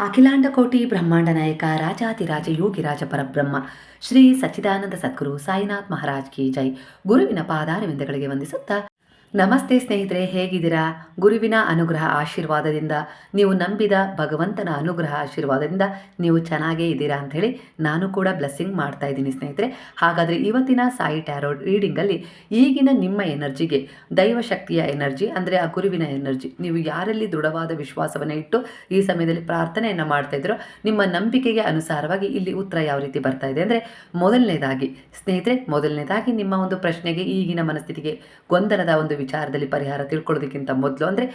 ಅಖಿಲಾಂಡ ಕೋಟಿ ಬ್ರಹ್ಮಾಂಡ ನಾಯಕ ರಾಜಾತಿರಾಜ ಯೋಗಿರಾಜ ಪರಬ್ರಹ್ಮ, ಶ್ರೀ ಸಚ್ಚಿದಾನಂದ ಸದ್ಗುರು ಸಾಯಿನಾಥ್ ಮಹಾರಾಜ್ ಕಿ ಜೈ. ಗುರುವಿನ ಪಾದಾರವಿಂದಗಳಿಗೆ ವಂದಿಸುತ್ತಾ ನಮಸ್ತೆ ಸ್ನೇಹಿತರೆ, ಹೇಗಿದ್ದೀರಾ? ಗುರುವಿನ ಅನುಗ್ರಹ ಆಶೀರ್ವಾದದಿಂದ, ನೀವು ನಂಬಿದ ಭಗವಂತನ ಅನುಗ್ರಹ ಆಶೀರ್ವಾದದಿಂದ ನೀವು ಚೆನ್ನಾಗೇ ಇದ್ದೀರಾ ಅಂಥೇಳಿ ನಾನು ಕೂಡ ಬ್ಲೆಸ್ಸಿಂಗ್ ಮಾಡ್ತಾ ಇದ್ದೀನಿ ಸ್ನೇಹಿತರೆ. ಹಾಗಾದರೆ ಇವತ್ತಿನ ಸಾಯಿ ಟ್ಯಾರೋ ರೀಡಿಂಗಲ್ಲಿ ಈಗಿನ ನಿಮ್ಮ ಎನರ್ಜಿಗೆ ದೈವಶಕ್ತಿಯ ಎನರ್ಜಿ ಅಂದರೆ ಆ ಗುರುವಿನ ಎನರ್ಜಿ, ನೀವು ಯಾರಲ್ಲಿ ದೃಢವಾದ ವಿಶ್ವಾಸವನ್ನು ಇಟ್ಟು ಈ ಸಮಯದಲ್ಲಿ ಪ್ರಾರ್ಥನೆಯನ್ನು ಮಾಡ್ತಾ ಇದ್ರೋ ನಿಮ್ಮ ನಂಬಿಕೆಗೆ ಅನುಸಾರವಾಗಿ ಇಲ್ಲಿ ಉತ್ತರ ಯಾವ ರೀತಿ ಬರ್ತಾ ಇದೆ ಅಂದರೆ ಮೊದಲನೇದಾಗಿ, ಸ್ನೇಹಿತರೆ, ಮೊದಲನೇದಾಗಿ ನಿಮ್ಮ ಒಂದು ಪ್ರಶ್ನೆಗೆ, ಈಗಿನ ಮನಸ್ಥಿತಿಗೆ ಗೊಂದಲದ ಒಂದು ವಿಚಾರದಲ್ಲಿ ಪರಿಹಾರ ತಿಳ್ಕೊಳ್ಳೋದಕ್ಕಿಂತ ಮೊದಲು ಅಂದರೆ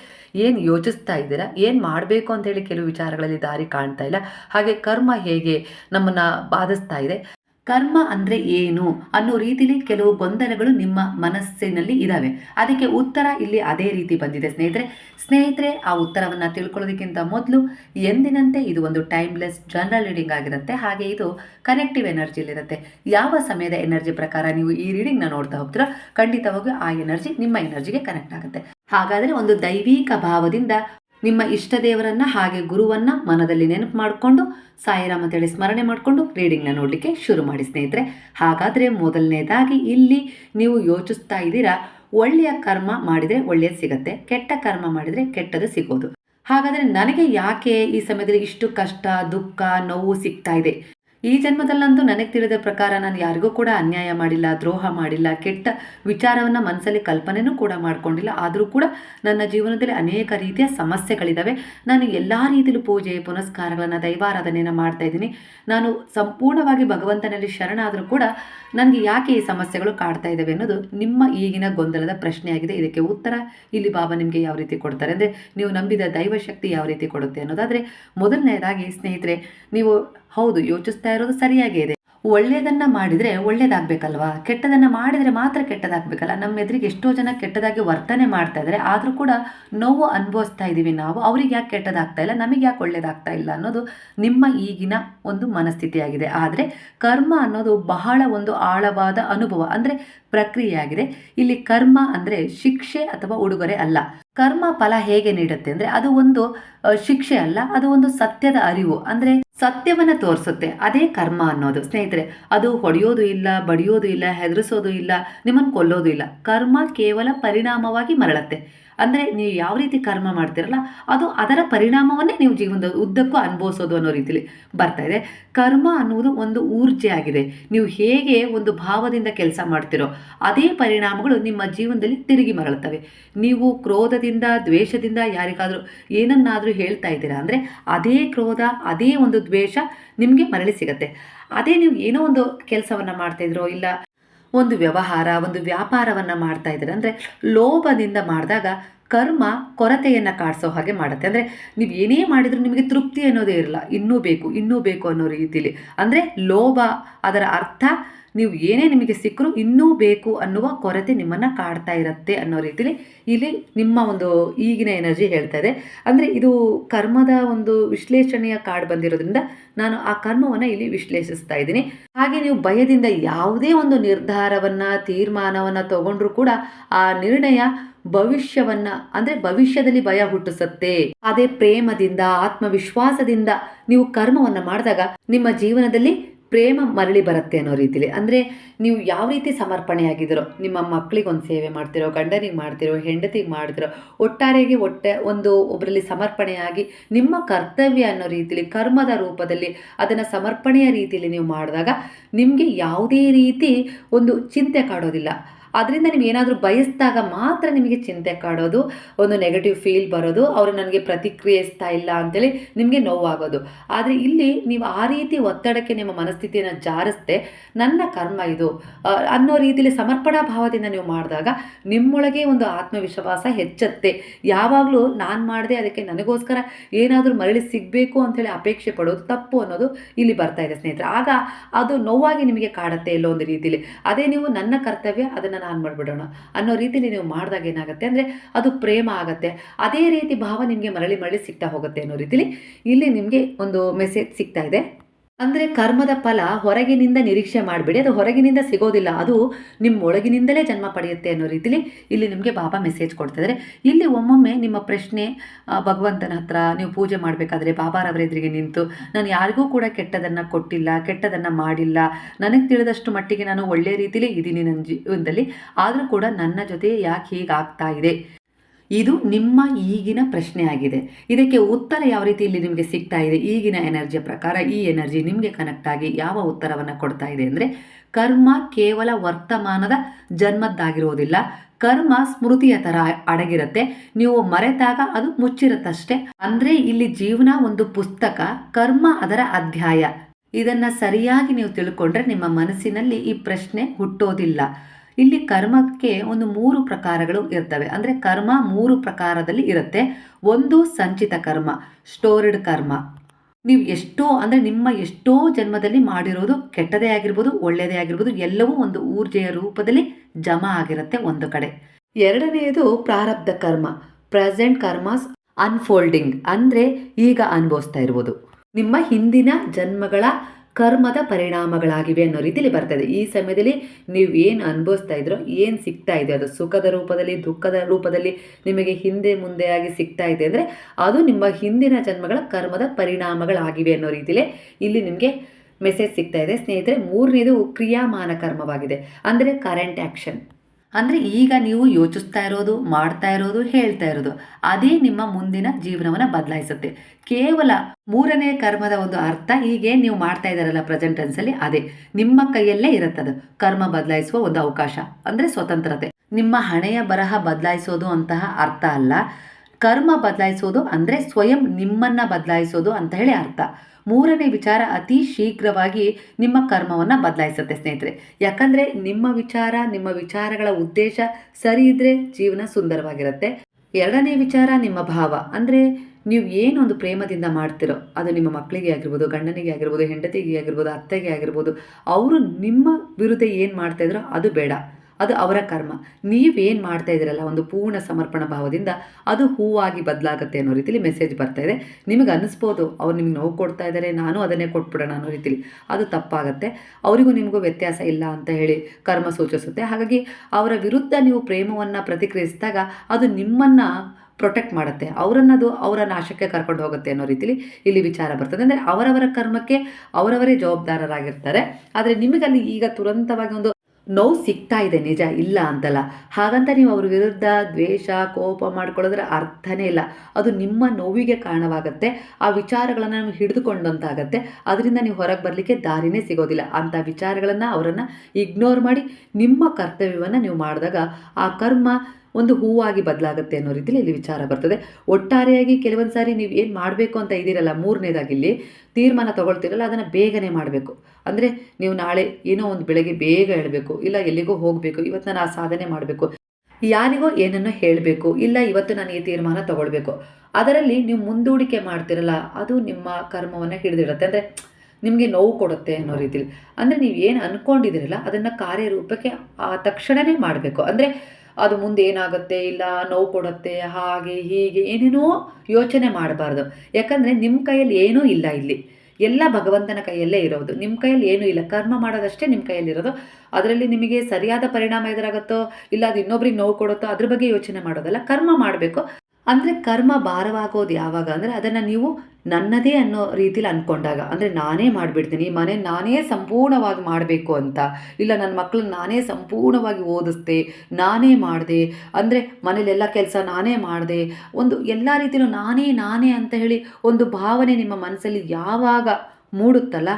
ಏನು ಯೋಚಿಸ್ತಾ ಇದ್ದೀರಾ? ಏನು ಮಾಡಬೇಕು ಅಂತೇಳಿ ಕೆಲವು ವಿಚಾರಗಳಲ್ಲಿ ದಾರಿ ಕಾಣ್ತಾ ಇಲ್ಲ. ಹಾಗೆ ಕರ್ಮ ಹೇಗೆ ನಮ್ಮನ್ನು ಬಾಧಿಸ್ತಾ ಇದೆ? ಕರ್ಮ ಅಂದರೆ ಏನು ಅನ್ನೋ ರೀತಿಲಿ ಕೆಲವು ಗೊಂದಲಗಳು ನಿಮ್ಮ ಮನಸ್ಸಿನಲ್ಲಿ ಇದ್ದಾವೆ ಅದಕ್ಕೆ ಉತ್ತರ ಇಲ್ಲಿ ಅದೇ ರೀತಿ ಬಂದಿದೆ. ಸ್ನೇಹಿತರೆ ಸ್ನೇಹಿತರೆ, ಆ ಉತ್ತರವನ್ನು ತಿಳ್ಕೊಳ್ಳೋದಕ್ಕಿಂತ ಮೊದಲು ಎಂದಿನಂತೆ ಇದು ಒಂದು ಟೈಮ್ಲೆಸ್ ಜನರಲ್ ರೀಡಿಂಗ್ ಆಗಿರುತ್ತೆ. ಹಾಗೆ ಇದು ಕನೆಕ್ಟಿವ್ ಎನರ್ಜಿಲಿರುತ್ತೆ ಯಾವ ಸಮಯದ ಎನರ್ಜಿ ಪ್ರಕಾರ ನೀವು ಈ ರೀಡಿಂಗ್ನ ನೋಡ್ತಾ ಹೋಗ್ತೀರೋ ಖಂಡಿತವಾಗಿ ಆ ಎನರ್ಜಿ ನಿಮ್ಮ ಎನರ್ಜಿಗೆ ಕನೆಕ್ಟ್ ಆಗುತ್ತೆ. ಹಾಗಾದರೆ ಒಂದು ದೈವಿಕ ಭಾವದಿಂದ ನಿಮ್ಮ ಇಷ್ಟ ದೇವರನ್ನ ಹಾಗೆ ಗುರುವನ್ನ ಮನದಲ್ಲಿ ನೆನಪು ಮಾಡಿಕೊಂಡು ಸಾಯಿರಾಮ್ ಅಂತೇಳಿ ಸ್ಮರಣೆ ಮಾಡಿಕೊಂಡು ರೀಡಿಂಗ್ನ ನೋಡಲಿಕ್ಕೆ ಶುರು ಮಾಡಿ ಸ್ನೇಹಿತರೆ. ಹಾಗಾದರೆ ಮೊದಲನೇದಾಗಿ ಇಲ್ಲಿ ನೀವು ಯೋಚಿಸ್ತಾ ಇದ್ದೀರಾ, ಒಳ್ಳೆಯ ಕರ್ಮ ಮಾಡಿದರೆ ಒಳ್ಳೆಯದು ಸಿಗತ್ತೆ, ಕೆಟ್ಟ ಕರ್ಮ ಮಾಡಿದರೆ ಕೆಟ್ಟದು ಸಿಗೋದು. ಹಾಗಾದರೆ ನನಗೆ ಯಾಕೆ ಈ ಸಮಯದಲ್ಲಿ ಇಷ್ಟು ಕಷ್ಟ, ದುಃಖ, ನೋವು ಸಿಗ್ತಾ ಇದೆ? ಈ ಜನ್ಮದಲ್ಲಂತೂ ನನಗೆ ತಿಳಿದ ಪ್ರಕಾರ ನಾನು ಯಾರಿಗೂ ಕೂಡ ಅನ್ಯಾಯ ಮಾಡಿಲ್ಲ, ದ್ರೋಹ ಮಾಡಿಲ್ಲ, ಕೆಟ್ಟ ವಿಚಾರವನ್ನು ಮನಸ್ಸಲ್ಲಿ ಕಲ್ಪನೆನೂ ಕೂಡ ಮಾಡ್ಕೊಂಡಿಲ್ಲ. ಆದರೂ ಕೂಡ ನನ್ನ ಜೀವನದಲ್ಲಿ ಅನೇಕ ರೀತಿಯ ಸಮಸ್ಯೆಗಳಿದ್ದಾವೆ ನಾನು ಎಲ್ಲ ರೀತಿಯಲ್ಲೂ ಪೂಜೆ, ಪುನಸ್ಕಾರಗಳನ್ನು, ದೈವಾರಾಧನೆಯನ್ನು ಮಾಡ್ತಾ ಇದ್ದೀನಿ. ನಾನು ಸಂಪೂರ್ಣವಾಗಿ ಭಗವಂತನಲ್ಲಿ ಶರಣಾದರೂ ಕೂಡ ನನಗೆ ಯಾಕೆ ಈ ಸಮಸ್ಯೆಗಳು ಕಾಡ್ತಾ ಇದ್ದಾವೆ ಅನ್ನೋದು ನಿಮ್ಮ ಈಗಿನ ಗೊಂದಲದ ಪ್ರಶ್ನೆಯಾಗಿದೆ. ಇದಕ್ಕೆ ಉತ್ತರ ಇಲ್ಲಿ ಬಾಬಾ ನಿಮಗೆ ಯಾವ ರೀತಿ ಕೊಡ್ತಾರೆ ಅಂದರೆ, ನೀವು ನಂಬಿದ ದೈವಶಕ್ತಿ ಯಾವ ರೀತಿ ಕೊಡುತ್ತೆ ಅನ್ನೋದಾದರೆ, ಮೊದಲನೇದಾಗಿ ಸ್ನೇಹಿತರೆ, ನೀವು ಹೌದು, ಯೋಚಿಸ್ತಾ ಇರೋದು ಸರಿಯಾಗೇ ಇದೆ. ಒಳ್ಳೆಯದನ್ನು ಮಾಡಿದರೆ ಒಳ್ಳೇದಾಗಬೇಕಲ್ವಾ? ಕೆಟ್ಟದನ್ನ ಮಾಡಿದರೆ ಮಾತ್ರ ಕೆಟ್ಟದಾಗಬೇಕಲ್ಲ? ನಮ್ಮ ಎದುರಿಗೆ ಎಷ್ಟೋ ಜನ ಕೆಟ್ಟದಾಗಿ ವರ್ತನೆ ಮಾಡ್ತಾ ಇದ್ದಾರೆ. ಆದರೂ ಕೂಡ ನೋವು ಅನುಭವಿಸ್ತಾ ಇದ್ದೀವಿ ನಾವು. ಅವ್ರಿಗೆ ಯಾಕೆ ಕೆಟ್ಟದಾಗ್ತಾ ಇಲ್ಲ? ನಮಗೆ ಯಾಕೆ ಒಳ್ಳೇದಾಗ್ತಾ ಇಲ್ಲ ಅನ್ನೋದು ನಿಮ್ಮ ಈಗಿನ ಒಂದು ಮನಸ್ಥಿತಿಯಾಗಿದೆ. ಆದರೆ ಕರ್ಮ ಅನ್ನೋದು ಬಹಳ ಒಂದು ಆಳವಾದ ಅನುಭವ, ಅಂದರೆ ಪ್ರಕ್ರಿಯೆಯಾಗಿದೆ. ಇಲ್ಲಿ ಕರ್ಮ ಅಂದರೆ ಶಿಕ್ಷೆ ಅಥವಾ ಉಡುಗೊರೆ ಅಲ್ಲ. ಕರ್ಮ ಫಲ ಹೇಗೆ ನೀಡುತ್ತೆ ಅಂದರೆ ಅದು ಒಂದು ಶಿಕ್ಷೆ ಅಲ್ಲ, ಅದು ಒಂದು ಸತ್ಯದ ಅರಿವು. ಅಂದರೆ ಸತ್ಯವನ್ನು ತೋರಿಸುತ್ತೆ. ಅದೇ ಕರ್ಮ ಅನ್ನೋದು. ಸ್ನೇಹಿತರೆ, ಅದು ಹೊಡೆಯೋದು ಇಲ್ಲ, ಬಡಿಯೋದು ಇಲ್ಲ, ಹೆದರಿಸೋದು ಇಲ್ಲ ನಿಮ್ಮನ್ನು ಕೊಲ್ಲೋದು ಇಲ್ಲ. ಕರ್ಮ ಕೇವಲ ಪರಿಣಾಮವಾಗಿ ಮರಳತ್ತೆ. ಅಂದರೆ ನೀವು ಯಾವ ರೀತಿ ಕರ್ಮ ಮಾಡ್ತಿರಲ್ಲ, ಅದು ಅದರ ಪರಿಣಾಮವನ್ನೇ ನೀವು ಜೀವನದ ಉದ್ದಕ್ಕೂ ಅನುಭವಿಸೋದು ಅನ್ನೋ ರೀತಿಲಿ ಬರ್ತಾ ಇದೆ. ಕರ್ಮ ಅನ್ನುವುದು ಒಂದು ಊರ್ಜೆ ಆಗಿದೆ. ನೀವು ಹೇಗೆ ಒಂದು ಭಾವದಿಂದ ಕೆಲಸ ಮಾಡ್ತಿರೋ, ಅದೇ ಪರಿಣಾಮಗಳು ನಿಮ್ಮ ಜೀವನದಲ್ಲಿ ತಿರುಗಿ ಮರಳುತ್ತವೆ. ನೀವು ಕ್ರೋಧದಿಂದ, ದ್ವೇಷದಿಂದ ಯಾರಿಗಾದರೂ ಏನನ್ನಾದರೂ ಹೇಳ್ತಾ ಇದ್ದೀರಾ ಅಂದರೆ, ಅದೇ ಕ್ರೋಧ, ಅದೇ ಒಂದು ದ್ವೇಷ ನಿಮಗೆ ಮರಳಿ ಸಿಗತ್ತೆ. ಅದೇ ನೀವು ಏನೋ ಒಂದು ಕೆಲಸವನ್ನು ಮಾಡ್ತಾಯಿದ್ರೋ ಇಲ್ಲ ಒಂದು ವ್ಯವಹಾರ, ಒಂದು ವ್ಯಾಪಾರವನ್ನು ಮಾಡ್ತಾ ಇದ್ದೀರ, ಅಂದರೆ ಲೋಭದಿಂದ ಮಾಡಿದಾಗ ಕರ್ಮ ಕೊರತೆಯನ್ನು ಕಾಡಿಸೋ ಹಾಗೆ ಮಾಡುತ್ತೆ. ಅಂದರೆ ನೀವು ಏನೇ ಮಾಡಿದರೂ ನಿಮಗೆ ತೃಪ್ತಿ ಅನ್ನೋದೇ ಇರಲ್ಲ. ಇನ್ನೂ ಬೇಕು ಇನ್ನೂ ಬೇಕು ಅನ್ನೋ ರೀತಿಲಿ. ಅಂದರೆ ಲೋಭ ಅದರ ಅರ್ಥ ನೀವು ಏನೇ ನಿಮಗೆ ಸಿಕ್ಕರೂ ಇನ್ನೂ ಬೇಕು ಅನ್ನುವ ಕೊರತೆ ನಿಮ್ಮನ್ನು ಕಾಡ್ತಾ ಇರುತ್ತೆ ಅನ್ನೋ ರೀತಿಲಿ ಇಲ್ಲಿ ನಿಮ್ಮ ಒಂದು ಈಗಿನ ಎನರ್ಜಿ ಹೇಳ್ತಾ ಇದೆ. ಅಂದರೆ ಇದು ಕರ್ಮದ ಒಂದು ವಿಶ್ಲೇಷಣೆಯ ಕಾರ್ಡ್ ಬಂದಿರೋದ್ರಿಂದ ನಾನು ಆ ಕರ್ಮವನ್ನು ಇಲ್ಲಿ ವಿಶ್ಲೇಷಿಸ್ತಾ ಇದ್ದೀನಿ. ಹಾಗೆ ನೀವು ಭಯದಿಂದ ಯಾವುದೇ ಒಂದು ನಿರ್ಧಾರವನ್ನು, ತೀರ್ಮಾನವನ್ನು ತಗೊಂಡ್ರೂ ಕೂಡ ಆ ನಿರ್ಣಯ ಭವಿಷ್ಯವನ್ನ, ಅಂದ್ರೆ ಭವಿಷ್ಯದಲ್ಲಿ ಭಯ ಹುಟ್ಟಿಸುತ್ತೆ. ಅದೇ ಪ್ರೇಮದಿಂದ, ಆತ್ಮವಿಶ್ವಾಸದಿಂದ ನೀವು ಕರ್ಮವನ್ನ ಮಾಡಿದಾಗ ನಿಮ್ಮ ಜೀವನದಲ್ಲಿ ಪ್ರೇಮ ಮರಳಿ ಬರುತ್ತೆ ಅನ್ನೋ ರೀತಿಲಿ. ಅಂದರೆ ನೀವು ಯಾವ ರೀತಿ ಸಮರ್ಪಣೆಯಾಗಿದ್ದೀರೋ, ನಿಮ್ಮ ಮಕ್ಕಳಿಗೆ ಒಂದು ಸೇವೆ ಮಾಡ್ತಿರೋ, ಗಂಡನಿಗೆ ಮಾಡ್ತಿರೋ, ಹೆಂಡತಿಗೆ ಮಾಡ್ತಿರೋ ಒಟ್ಟಾರೆಗೆ ಒಟ್ಟೆ ಒಂದು ಒಬ್ಬರಲ್ಲಿ ಸಮರ್ಪಣೆಯಾಗಿ ನಿಮ್ಮ ಕರ್ತವ್ಯ ಅನ್ನೋ ರೀತಿಲಿ, ಕರ್ಮದ ರೂಪದಲ್ಲಿ ಅದನ್ನು ಸಮರ್ಪಣೆಯ ರೀತಿಯಲ್ಲಿ ನೀವು ಮಾಡಿದಾಗ ನಿಮಗೆ ಯಾವುದೇ ರೀತಿ ಒಂದು ಚಿಂತೆ ಕಾಡೋದಿಲ್ಲ. ಅದರಿಂದ ನೀವು ಏನಾದರೂ ಬಯಸಿದಾಗ ಮಾತ್ರ ನಿಮಗೆ ಚಿಂತೆ ಕಾಡೋದು, ಒಂದು ನೆಗೆಟಿವ್ ಫೀಲ್ ಬರೋದು, ಅವರು ನನಗೆ ಪ್ರತಿಕ್ರಿಯಿಸ್ತಾ ಇಲ್ಲ ಅಂತೇಳಿ ನಿಮಗೆ ನೋವಾಗೋದು. ಆದರೆ ಇಲ್ಲಿ ನೀವು ಆ ರೀತಿ ಒತ್ತಡಕ್ಕೆ ನಿಮ್ಮ ಮನಸ್ಥಿತಿಯನ್ನು ಜಾರಿಸ್ದೆ ನನ್ನ ಕರ್ಮ ಇದು ಅನ್ನೋ ರೀತಿಯಲ್ಲಿ ಸಮರ್ಪಣಾ ಭಾವದಿಂದ ನೀವು ಮಾಡಿದಾಗ ನಿಮ್ಮೊಳಗೆ ಒಂದು ಆತ್ಮವಿಶ್ವಾಸ ಹೆಚ್ಚತ್ತೆ. ಯಾವಾಗಲೂ ನಾನು ಮಾಡಿದೆ ಅದಕ್ಕೆ ನನಗೋಸ್ಕರ ಏನಾದರೂ ಮರಳಿ ಸಿಗಬೇಕು ಅಂತೇಳಿ ಅಪೇಕ್ಷೆ ಪಡೋದು ತಪ್ಪು ಅನ್ನೋದು ಇಲ್ಲಿ ಬರ್ತಾ ಇದೆ ಸ್ನೇಹಿತರೆ. ಆಗ ಅದು ನೋವಾಗಿ ನಿಮಗೆ ಕಾಡುತ್ತೆ ಎಲ್ಲೋ ಒಂದು ರೀತಿಯಲ್ಲಿ ಅದೇ ನೀವು ನನ್ನ ಕರ್ತವ್ಯ, ಅದನ್ನು ನಾನು ಮಾಡಿಬಿಡೋಣ ಅನ್ನೋ ರೀತಿಯಲ್ಲಿ ನೀವು ಮಾಡಿದಾಗ ಏನಾಗುತ್ತೆ ಅಂದರೆ ಅದು ಪ್ರೇಮ ಆಗುತ್ತೆ. ಅದೇ ರೀತಿ ಭಾವ ನಿಮಗೆ ಮರಳಿ ಮರಳಿ ಸಿಗ್ತಾ ಹೋಗುತ್ತೆ ಅನ್ನೋ ರೀತಿಲಿ ಇಲ್ಲಿ ನಿಮಗೆ ಒಂದು ಮೆಸೇಜ್ ಸಿಗ್ತಾ ಇದೆ. ಅಂದರೆ ಕರ್ಮದ ಫಲ ಹೊರಗಿನಿಂದ ನಿರೀಕ್ಷೆ ಮಾಡಬೇಡಿ. ಅದು ಹೊರಗಿನಿಂದ ಸಿಗೋದಿಲ್ಲ. ಅದು ನಿಮ್ಮ ಒಳಗಿನಿಂದಲೇ ಜನ್ಮ ಪಡೆಯುತ್ತೆ ಅನ್ನೋ ರೀತಿಲಿ ಇಲ್ಲಿ ನಿಮಗೆ ಬಾಬಾ ಮೆಸೇಜ್ ಕೊಡ್ತಿದ್ದಾರೆ ಇಲ್ಲಿ ಒಮ್ಮೊಮ್ಮೆ ನಿಮ್ಮ ಪ್ರಶ್ನೆ ಭಗವಂತನ ಹತ್ರ ನೀವು ಪೂಜೆ ಮಾಡಬೇಕಾದ್ರೆ ಬಾಬಾರವರ ಎದುರಿಗೆ ನಿಂತು, ನಾನು ಯಾರಿಗೂ ಕೂಡ ಕೆಟ್ಟದನ್ನು ಕೊಟ್ಟಿಲ್ಲ, ಕೆಟ್ಟದನ್ನು ಮಾಡಿಲ್ಲ. ನನಗೆ ತಿಳಿದಷ್ಟು ಮಟ್ಟಿಗೆ ನಾನು ಒಳ್ಳೆಯ ರೀತಿಲಿ ಇದ್ದೀನಿ ನನ್ನ ಜೀವನದಲ್ಲಿ ಆದರೂ ಕೂಡ ನನ್ನ ಜೊತೆ ಯಾಕೆ ಹೀಗಾಗ್ತಾ ಇದೆ? ಇದು ನಿಮ್ಮ ಈಗಿನ ಪ್ರಶ್ನೆ ಆಗಿದೆ. ಇದಕ್ಕೆ ಉತ್ತರ ಯಾವ ರೀತಿ ಇಲ್ಲಿ ನಿಮಗೆ ಸಿಗ್ತಾ ಇದೆ? ಈಗಿನ ಎನರ್ಜಿಯ ಪ್ರಕಾರ ಈ ಎನರ್ಜಿ ನಿಮಗೆ ಕನೆಕ್ಟ್ ಆಗಿ ಯಾವ ಉತ್ತರವನ್ನು ಕೊಡ್ತಾ ಇದೆ ಅಂದರೆ ಕರ್ಮ ಕೇವಲ ವರ್ತಮಾನದ ಜನ್ಮದ್ದಾಗಿರುವುದಿಲ್ಲ. ಕರ್ಮ ಸ್ಮೃತಿಯ ಥರ ಅಡಗಿರುತ್ತೆ. ನೀವು ಮರೆತಾಗ ಅದು ಮುಚ್ಚಿರುತ್ತಷ್ಟೇ. ಅಂದರೆ ಇಲ್ಲಿ ಜೀವನ ಒಂದು ಪುಸ್ತಕ, ಕರ್ಮ ಅದರ ಅಧ್ಯಾಯ. ಇದನ್ನು ಸರಿಯಾಗಿ ನೀವು ತಿಳ್ಕೊಂಡ್ರೆ ನಿಮ್ಮ ಮನಸ್ಸಿನಲ್ಲಿ ಈ ಪ್ರಶ್ನೆ ಹುಟ್ಟೋದಿಲ್ಲ. ಇಲ್ಲಿ ಕರ್ಮಕ್ಕೆ ಒಂದು ಮೂರು ಪ್ರಕಾರಗಳು ಇರ್ತವೆ. ಅಂದರೆ ಕರ್ಮ ಮೂರು ಪ್ರಕಾರದಲ್ಲಿ ಇರುತ್ತೆ. ಒಂದು ಸಂಚಿತ ಕರ್ಮ ಸ್ಟೋರ್ಡ್ ಕರ್ಮ. ನೀವು ಎಷ್ಟೋ, ಅಂದರೆ ನಿಮ್ಮ ಎಷ್ಟೋ ಜನ್ಮದಲ್ಲಿ ಮಾಡಿರೋದು ಕೆಟ್ಟದೇ ಆಗಿರ್ಬೋದು ಒಳ್ಳೆಯದೇ ಆಗಿರ್ಬೋದು, ಎಲ್ಲವೂ ಒಂದು ಊರ್ಜೆಯ ರೂಪದಲ್ಲಿ ಜಮಾ ಆಗಿರುತ್ತೆ ಒಂದು ಕಡೆ. ಎರಡನೆಯದು ಪ್ರಾರಬ್ಧ ಕರ್ಮ ಪ್ರೆಸೆಂಟ್ ಕರ್ಮಾಸ್ ಅನ್ಫೋಲ್ಡಿಂಗ್ ಅಂದರೆ ಈಗ ಅನುಭವಿಸ್ತಾ ಇರ್ಬೋದು. ನಿಮ್ಮ ಹಿಂದಿನ ಜನ್ಮಗಳ ಕರ್ಮದ ಪರಿಣಾಮಗಳಾಗಿವೆ ಅನ್ನೋ ರೀತಿಯಲ್ಲಿ ಬರ್ತದೆ. ಈ ಸಮಯದಲ್ಲಿ ನೀವು ಏನು ಅನುಭವಿಸ್ತಾ ಇದ್ರೋ, ಏನು ಸಿಗ್ತಾ ಇದೆ, ಅದು ಸುಖದ ರೂಪದಲ್ಲಿ, ದುಃಖದ ರೂಪದಲ್ಲಿ ನಿಮಗೆ ಹಿಂದೆ ಮುಂದೆಯಾಗಿ ಸಿಗ್ತಾ ಇದೆ ಅಂದರೆ, ಅದು ನಿಮ್ಮ ಹಿಂದಿನ ಜನ್ಮಗಳ ಕರ್ಮದ ಪರಿಣಾಮಗಳಾಗಿವೆ ಅನ್ನೋ ರೀತಿಯಲ್ಲೇ ಇಲ್ಲಿ ನಿಮಗೆ ಮೆಸೇಜ್ ಸಿಗ್ತಾ ಇದೆ. ಸ್ನೇಹಿತರೆ, ಮೂರನೇದು ಕ್ರಿಯಾಮಾನ ಕರ್ಮವಾಗಿದೆ. ಅಂದರೆ ಕರೆಂಟ್ ಆ್ಯಕ್ಷನ್ ಅಂದರೆ ಈಗ ನೀವು ಯೋಚಿಸ್ತಾ ಇರೋದು, ಮಾಡ್ತಾ ಇರೋದು, ಹೇಳ್ತಾ ಇರೋದು, ಅದೇ ನಿಮ್ಮ ಮುಂದಿನ ಜೀವನವನ್ನು ಬದಲಾಯಿಸುತ್ತೆ. ಕೇವಲ ಮೂರನೇ ಕರ್ಮದ ಒಂದು ಅರ್ಥ ಹೀಗೆ ನೀವು ಮಾಡ್ತಾ ಇದ್ದಾರಲ್ಲ ಪ್ರೆಸೆಂಟ್ ಟೆನ್ಸಲ್ಲಿ ಅದೇ. ನಿಮ್ಮ ಕೈಯಲ್ಲೇ ಇರುತ್ತದು ಕರ್ಮ ಬದಲಾಯಿಸುವ ಒಂದು ಅವಕಾಶ, ಅಂದರೆ ಸ್ವತಂತ್ರತೆ. ನಿಮ್ಮ ಹಣೆಯ ಬರಹ ಬದಲಾಯಿಸೋದು ಅಂತಹ ಅರ್ಥ ಅಲ್ಲ. ಕರ್ಮ ಬದಲಾಯಿಸೋದು ಅಂದರೆ ಸ್ವಯಂ ನಿಮ್ಮನ್ನು ಬದಲಾಯಿಸೋದು ಅಂತ ಹೇಳಿ ಅರ್ಥ. ಮೂರನೇ ವಿಚಾರ ಅತಿ ಶೀಘ್ರವಾಗಿ ನಿಮ್ಮ ಕರ್ಮವನ್ನು ಬದಲಾಯಿಸುತ್ತೆ, ಸ್ನೇಹಿತರೆ. ಯಾಕಂದರೆ ನಿಮ್ಮ ವಿಚಾರ, ನಿಮ್ಮ ವಿಚಾರಗಳ ಉದ್ದೇಶ ಸರಿ ಇದ್ದರೆ ಜೀವನ ಸುಂದರವಾಗಿರುತ್ತೆ. ಎರಡನೇ ವಿಚಾರ ನಿಮ್ಮ ಭಾವ. ಅಂದರೆ ನೀವು ಏನೊಂದು ಪ್ರೇಮದಿಂದ ಮಾಡ್ತಿರೋ, ಅದು ನಿಮ್ಮ ಮಕ್ಕಳಿಗೆ ಆಗಿರ್ಬೋದು, ಗಂಡನಿಗೆ ಆಗಿರ್ಬೋದು, ಹೆಂಡತಿಗೆ ಆಗಿರ್ಬೋದು, ಅತ್ತೆಗೆ ಆಗಿರ್ಬೋದು, ಅವರು ನಿಮ್ಮ ವಿರುದ್ಧ ಏನು ಮಾಡ್ತಾಯಿದ್ರೋ ಅದು ಬೇಡ. ಅದು ಅವರ ಕರ್ಮ. ನೀವೇನು ಮಾಡ್ತಾ ಇದ್ದೀರಲ್ಲ, ಒಂದು ಪೂರ್ಣ ಸಮರ್ಪಣ ಭಾವದಿಂದ ಅದು ಹೂವಾಗಿ ಬದಲಾಗುತ್ತೆ ಅನ್ನೋ ರೀತಿಲಿ ಮೆಸೇಜ್ ಬರ್ತಾ ಇದೆ. ನಿಮಗೆ ಅನ್ನಿಸ್ಬೋದು ಅವ್ರು ನಿಮ್ಗೆ ನೋವು ಕೊಡ್ತಾ ಇದ್ದಾರೆ, ನಾನು ಅದನ್ನೇ ಕೊಟ್ಬಿಡೋಣ ಅನ್ನೋ ರೀತಿಲಿ. ಅದು ತಪ್ಪಾಗುತ್ತೆ. ಅವರಿಗೂ ನಿಮಗೂ ವ್ಯತ್ಯಾಸ ಇಲ್ಲ ಅಂತ ಹೇಳಿ ಕರ್ಮ ಸೂಚಿಸುತ್ತೆ. ಹಾಗಾಗಿ ಅವರ ವಿರುದ್ಧ ನೀವು ಪ್ರೇಮವನ್ನು ಪ್ರತಿಕ್ರಿಯಿಸಿದಾಗ ಅದು ನಿಮ್ಮನ್ನು ಪ್ರೊಟೆಕ್ಟ್ ಮಾಡುತ್ತೆ. ಅವರನ್ನದು ಅವರ ನಾಶಕ್ಕೆ ಕರ್ಕೊಂಡು ಹೋಗುತ್ತೆ ಅನ್ನೋ ರೀತಿಲಿ ಇಲ್ಲಿ ವಿಚಾರ ಬರ್ತದೆ. ಅಂದರೆ ಅವರವರ ಕರ್ಮಕ್ಕೆ ಅವರವರೇ ಜವಾಬ್ದಾರರಾಗಿರ್ತಾರೆ. ಆದರೆ ನಿಮಗಲ್ಲಿ ಈಗ ತುರಂತವಾಗಿ ಒಂದು ನೋವು ಸಿಗ್ತಾ ಇದೆ, ನಿಜ ಇಲ್ಲ ಅಂತಲ್ಲ. ಹಾಗಂತ ನೀವು ಅವ್ರ ವಿರುದ್ಧ ದ್ವೇಷ, ಕೋಪ ಮಾಡ್ಕೊಳ್ಳೋದ್ರ ಅರ್ಥನೇ ಇಲ್ಲ. ಅದು ನಿಮ್ಮ ನೋವಿಗೆ ಕಾರಣವಾಗುತ್ತೆ. ಆ ವಿಚಾರಗಳನ್ನು ನಾವು ಹಿಡಿದುಕೊಂಡಂತಾಗತ್ತೆ. ಅದರಿಂದ ನೀವು ಹೊರಗೆ ಬರಲಿಕ್ಕೆ ದಾರಿನೇ ಸಿಗೋದಿಲ್ಲ. ಅಂಥ ವಿಚಾರಗಳನ್ನು ಅವರನ್ನು ಇಗ್ನೋರ್ ಮಾಡಿ ನಿಮ್ಮ ಕರ್ತವ್ಯವನ್ನು ನೀವು ಮಾಡಿದಾಗ ಆ ಕರ್ಮ ಒಂದು ಹೂವಾಗಿ ಬದಲಾಗುತ್ತೆ ಅನ್ನೋ ರೀತಿಲಿ ಇಲ್ಲಿ ವಿಚಾರ ಬರ್ತದೆ. ಒಟ್ಟಾರೆಯಾಗಿ ಕೆಲವೊಂದು ಸಾರಿ ನೀವು ಏನು ಮಾಡಬೇಕು ಅಂತ ಇದ್ದೀರಲ್ಲ, ಮೂರನೇದಾಗಿ ಇಲ್ಲಿ ತೀರ್ಮಾನ ತಗೊಳ್ತೀರಲ್ಲ, ಅದನ್ನು ಬೇಗನೆ ಮಾಡಬೇಕು. ಅಂದರೆ ನೀವು ನಾಳೆ ಏನೋ ಒಂದು ಬೆಳಗ್ಗೆ ಬೇಗ ಹೇಳಬೇಕು, ಇಲ್ಲ ಎಲ್ಲಿಗೋ ಹೋಗಬೇಕು, ಇವತ್ತು ನಾನು ಆ ಸಾಧನೆ ಮಾಡಬೇಕು, ಯಾರಿಗೋ ಏನನ್ನು ಹೇಳಬೇಕು, ಇಲ್ಲ ಇವತ್ತು ನಾನು ಈ ತೀರ್ಮಾನ ತಗೊಳ್ಬೇಕು. ಅದರಲ್ಲಿ ನೀವು ಮುಂದೂಡಿಕೆ ಮಾಡ್ತಿರಲ್ಲ, ಅದು ನಿಮ್ಮ ಕರ್ಮವನ್ನು ಹಿಡಿದಿಡುತ್ತೆ. ಅಂದರೆ ನಿಮಗೆ ನೋವು ಕೊಡುತ್ತೆ ಅನ್ನೋ ರೀತಿಲಿ. ಅಂದರೆ ನೀವು ಏನು ಅಂದ್ಕೊಂಡಿದ್ದೀರಲ್ಲ ಅದನ್ನು ಕಾರ್ಯರೂಪಕ್ಕೆ ಆ ತಕ್ಷಣವೇ ಮಾಡಬೇಕು. ಅಂದರೆ ಅದು ಮುಂದೆ ಏನಾಗುತ್ತೆ ಇಲ್ಲ, ನೋವು ಕೊಡುತ್ತೆ, ಹಾಗೆ ಹೀಗೆ ಏನೇನೋ ಯೋಚನೆ ಮಾಡಬಾರ್ದು. ಯಾಕಂದರೆ ನಿಮ್ಮ ಕೈಯಲ್ಲಿ ಏನೂ ಇಲ್ಲ ಇಲ್ಲಿ. ಎಲ್ಲ ಭಗವಂತನ ಕೈಯಲ್ಲೇ ಇರೋದು. ನಿಮ್ಮ ಕೈಯಲ್ಲಿ ಏನೂ ಇಲ್ಲ. ಕರ್ಮ ಮಾಡೋದಷ್ಟೇ ನಿಮ್ಮ ಕೈಯಲ್ಲಿರೋದು ಅದರಲ್ಲಿ ನಿಮಗೆ ಸರಿಯಾದ ಪರಿಣಾಮ ಎದುರಾಗುತ್ತೋ, ಇಲ್ಲ ಅದು ಇನ್ನೊಬ್ರಿಗೆ ನೋವು ಕೊಡುತ್ತೋ, ಅದ್ರ ಬಗ್ಗೆ ಯೋಚನೆ ಮಾಡೋದಲ್ಲ. ಕರ್ಮ ಮಾಡಬೇಕು. ಅಂದರೆ ಕರ್ಮ ಭಾರವಾಗೋದು ಯಾವಾಗ? ಅಂದರೆ ಅದನ್ನು ನೀವು ನನ್ನದೇ ಅನ್ನೋ ರೀತಿಲಿ ಅಂದ್ಕೊಂಡಾಗ ಅಂದರೆ ನಾನೇ ಮಾಡಿಬಿಡ್ತೀನಿ ಮನೆ ನಾನೇ ಸಂಪೂರ್ಣವಾಗಿ ಮಾಡಬೇಕು ಅಂತ. ಇಲ್ಲ ನನ್ನ ಮಕ್ಕಳನ್ನ ನಾನೇ ಸಂಪೂರ್ಣವಾಗಿ ಓದಿಸ್ದೆ, ನಾನೇ ಮಾಡಿದೆ. ಅಂದರೆ ಮನೇಲೆಲ್ಲ ಕೆಲಸ ನಾನೇ ಮಾಡಿದೆ. ಒಂದು ಎಲ್ಲ ರೀತಿಯೂ ನಾನೇ ನಾನೇ ಅಂತ ಹೇಳಿ ಒಂದು ಭಾವನೆ ನಿಮ್ಮ ಮನಸ್ಸಲ್ಲಿ ಯಾವಾಗ ಮೂಡುತ್ತಲ್ಲ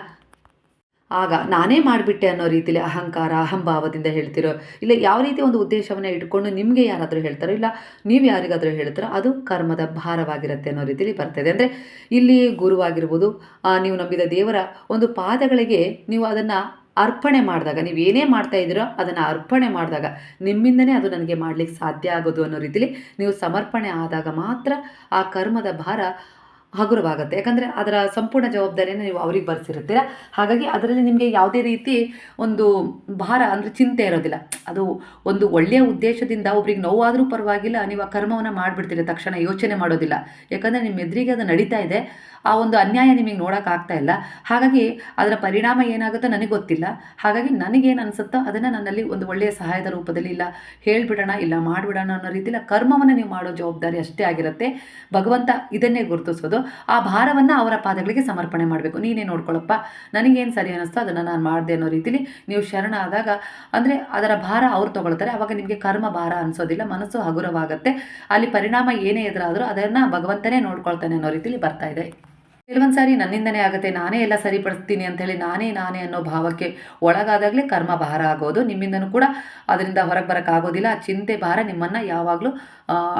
ಆಗ ನಾನೇ ಮಾಡಿಬಿಟ್ಟೆ ಅನ್ನೋ ರೀತಿಲಿ ಅಹಂಕಾರ, ಅಹಂಭಾವದಿಂದ ಹೇಳ್ತಿರೋ, ಇಲ್ಲ ಯಾವ ರೀತಿ ಒಂದು ಉದ್ದೇಶವನ್ನು ಇಟ್ಕೊಂಡು ನಿಮಗೆ ಯಾರಾದರೂ ಹೇಳ್ತಾರೋ, ಇಲ್ಲ ನೀವು ಯಾರಿಗಾದರೂ ಹೇಳ್ತಾರೋ, ಅದು ಕರ್ಮದ ಭಾರವಾಗಿರುತ್ತೆ ಅನ್ನೋ ರೀತಿಲಿ ಬರ್ತದೆ ಅಂದರೆ ಇಲ್ಲಿ ಗುರುವಾಗಿರ್ಬೋದು ನೀವು ನಂಬಿದ ದೇವರ ಒಂದು ಪಾದಗಳಿಗೆ ನೀವು ಅದನ್ನು ಅರ್ಪಣೆ ಮಾಡಿದಾಗ, ನೀವು ಏನೇ ಮಾಡ್ತಾ ಇದ್ದೀರೋ ಅದನ್ನು ಅರ್ಪಣೆ ಮಾಡಿದಾಗ, ನಿಮ್ಮಿಂದನೇ ಅದು ನನಗೆ ಮಾಡಲಿಕ್ಕೆ ಸಾಧ್ಯ ಆಗೋದು ಅನ್ನೋ ರೀತಿಲಿ ನೀವು ಸಮರ್ಪಣೆ ಆದಾಗ ಮಾತ್ರ ಆ ಕರ್ಮದ ಭಾರ ಹಗುರವಾಗುತ್ತೆ. ಯಾಕಂದರೆ ಅದರ ಸಂಪೂರ್ಣ ಜವಾಬ್ದಾರಿಯನ್ನು ನೀವು ಅವ್ರಿಗೆ ಬರೆಸಿರುತ್ತೀರ. ಹಾಗಾಗಿ ಅದರಲ್ಲಿ ನಿಮಗೆ ಯಾವುದೇ ರೀತಿ ಒಂದು ಭಾರ ಅಂದರೆ ಚಿಂತೆ ಇರೋದಿಲ್ಲ. ಅದು ಒಂದು ಒಳ್ಳೆಯ ಉದ್ದೇಶದಿಂದ ಒಬ್ರಿಗೆ ನೋವಾದರೂ ಪರವಾಗಿಲ್ಲ, ನೀವು ಆ ಕರ್ಮವನ್ನು ಮಾಡಿಬಿಡ್ತೀರಿ, ತಕ್ಷಣ ಯೋಚನೆ ಮಾಡೋದಿಲ್ಲ. ಯಾಕಂದರೆ ನಿಮ್ಮ ಎದುರಿಗೆ ಅದು ನಡೀತಾ ಇದೆ. ಆ ಒಂದು ಅನ್ಯಾಯ ನಿಮಗೆ ನೋಡೋಕ್ಕಾಗ್ತಾ ಇಲ್ಲ. ಹಾಗಾಗಿ ಅದರ ಪರಿಣಾಮ ಏನಾಗುತ್ತೋ ನನಗೆ ಗೊತ್ತಿಲ್ಲ. ಹಾಗಾಗಿ ನನಗೇನು ಅನಿಸುತ್ತೋ ಅದನ್ನು ನನ್ನಲ್ಲಿ ಒಂದು ಒಳ್ಳೆಯ ಸಹಾಯದ ರೂಪದಲ್ಲಿ ಇಲ್ಲ, ಹೇಳಿಬಿಡೋಣ, ಇಲ್ಲ ಮಾಡಿಬಿಡೋಣ ಅನ್ನೋ ರೀತಿಯಲ್ಲ ಕರ್ಮವನ್ನು ನೀವು ಮಾಡೋ ಜವಾಬ್ದಾರಿ ಅಷ್ಟೇ ಆಗಿರುತ್ತೆ. ಭಗವಂತ ಇದನ್ನೇ ಗುರುತಿಸೋದು. ಆ ಭಾರವನ್ನು ಅವರ ಪಾದಗಳಿಗೆ ಸಮರ್ಪಣೆ ಮಾಡಬೇಕು. ನೀನೇ ನೋಡ್ಕೊಳ್ಳಪ್ಪ ನನಗೇನು ಸರಿ ಅನ್ನಿಸ್ತೋ ಅದನ್ನು ನಾನು ಮಾಡಿದೆ ಅನ್ನೋ ರೀತಿಲಿ ನೀವು ಶರಣ ಆದಾಗ, ಅಂದರೆ ಅದರ ಭಾರ ಅವ್ರು ತೊಗೊಳ್ತಾರೆ. ಅವಾಗ ನಿಮಗೆ ಕರ್ಮ ಭಾರ ಅನಿಸೋದಿಲ್ಲ, ಮನಸ್ಸು ಹಗುರವಾಗುತ್ತೆ. ಅಲ್ಲಿ ಪರಿಣಾಮ ಏನೇ ಎದುರಾದರೂ ಅದನ್ನು ಭಗವಂತನೇ ನೋಡ್ಕೊಳ್ತಾನೆ ಅನ್ನೋ ರೀತಿಲಿ ಬರ್ತಾ ಇದೆ. ಕೆಲವೊಂದು ಸಾರಿ ನನ್ನಿಂದನೇ ಆಗುತ್ತೆ, ನಾನೇ ಎಲ್ಲ ಸರಿಪಡಿಸ್ತೀನಿ ಅಂತೇಳಿ ನಾನೇ ನಾನೇ ಅನ್ನೋ ಭಾವಕ್ಕೆ ಒಳಗಾದಾಗಲೇ ಕರ್ಮ ಭಾರ ಆಗೋದು. ನಿಮ್ಮಿಂದನೂ ಕೂಡ ಅದರಿಂದ ಹೊರಗೆ ಬರೋಕ್ಕಾಗೋದಿಲ್ಲ ಆ ಚಿಂತೆ ಭಾರ ನಿಮ್ಮನ್ನು ಯಾವಾಗಲೂ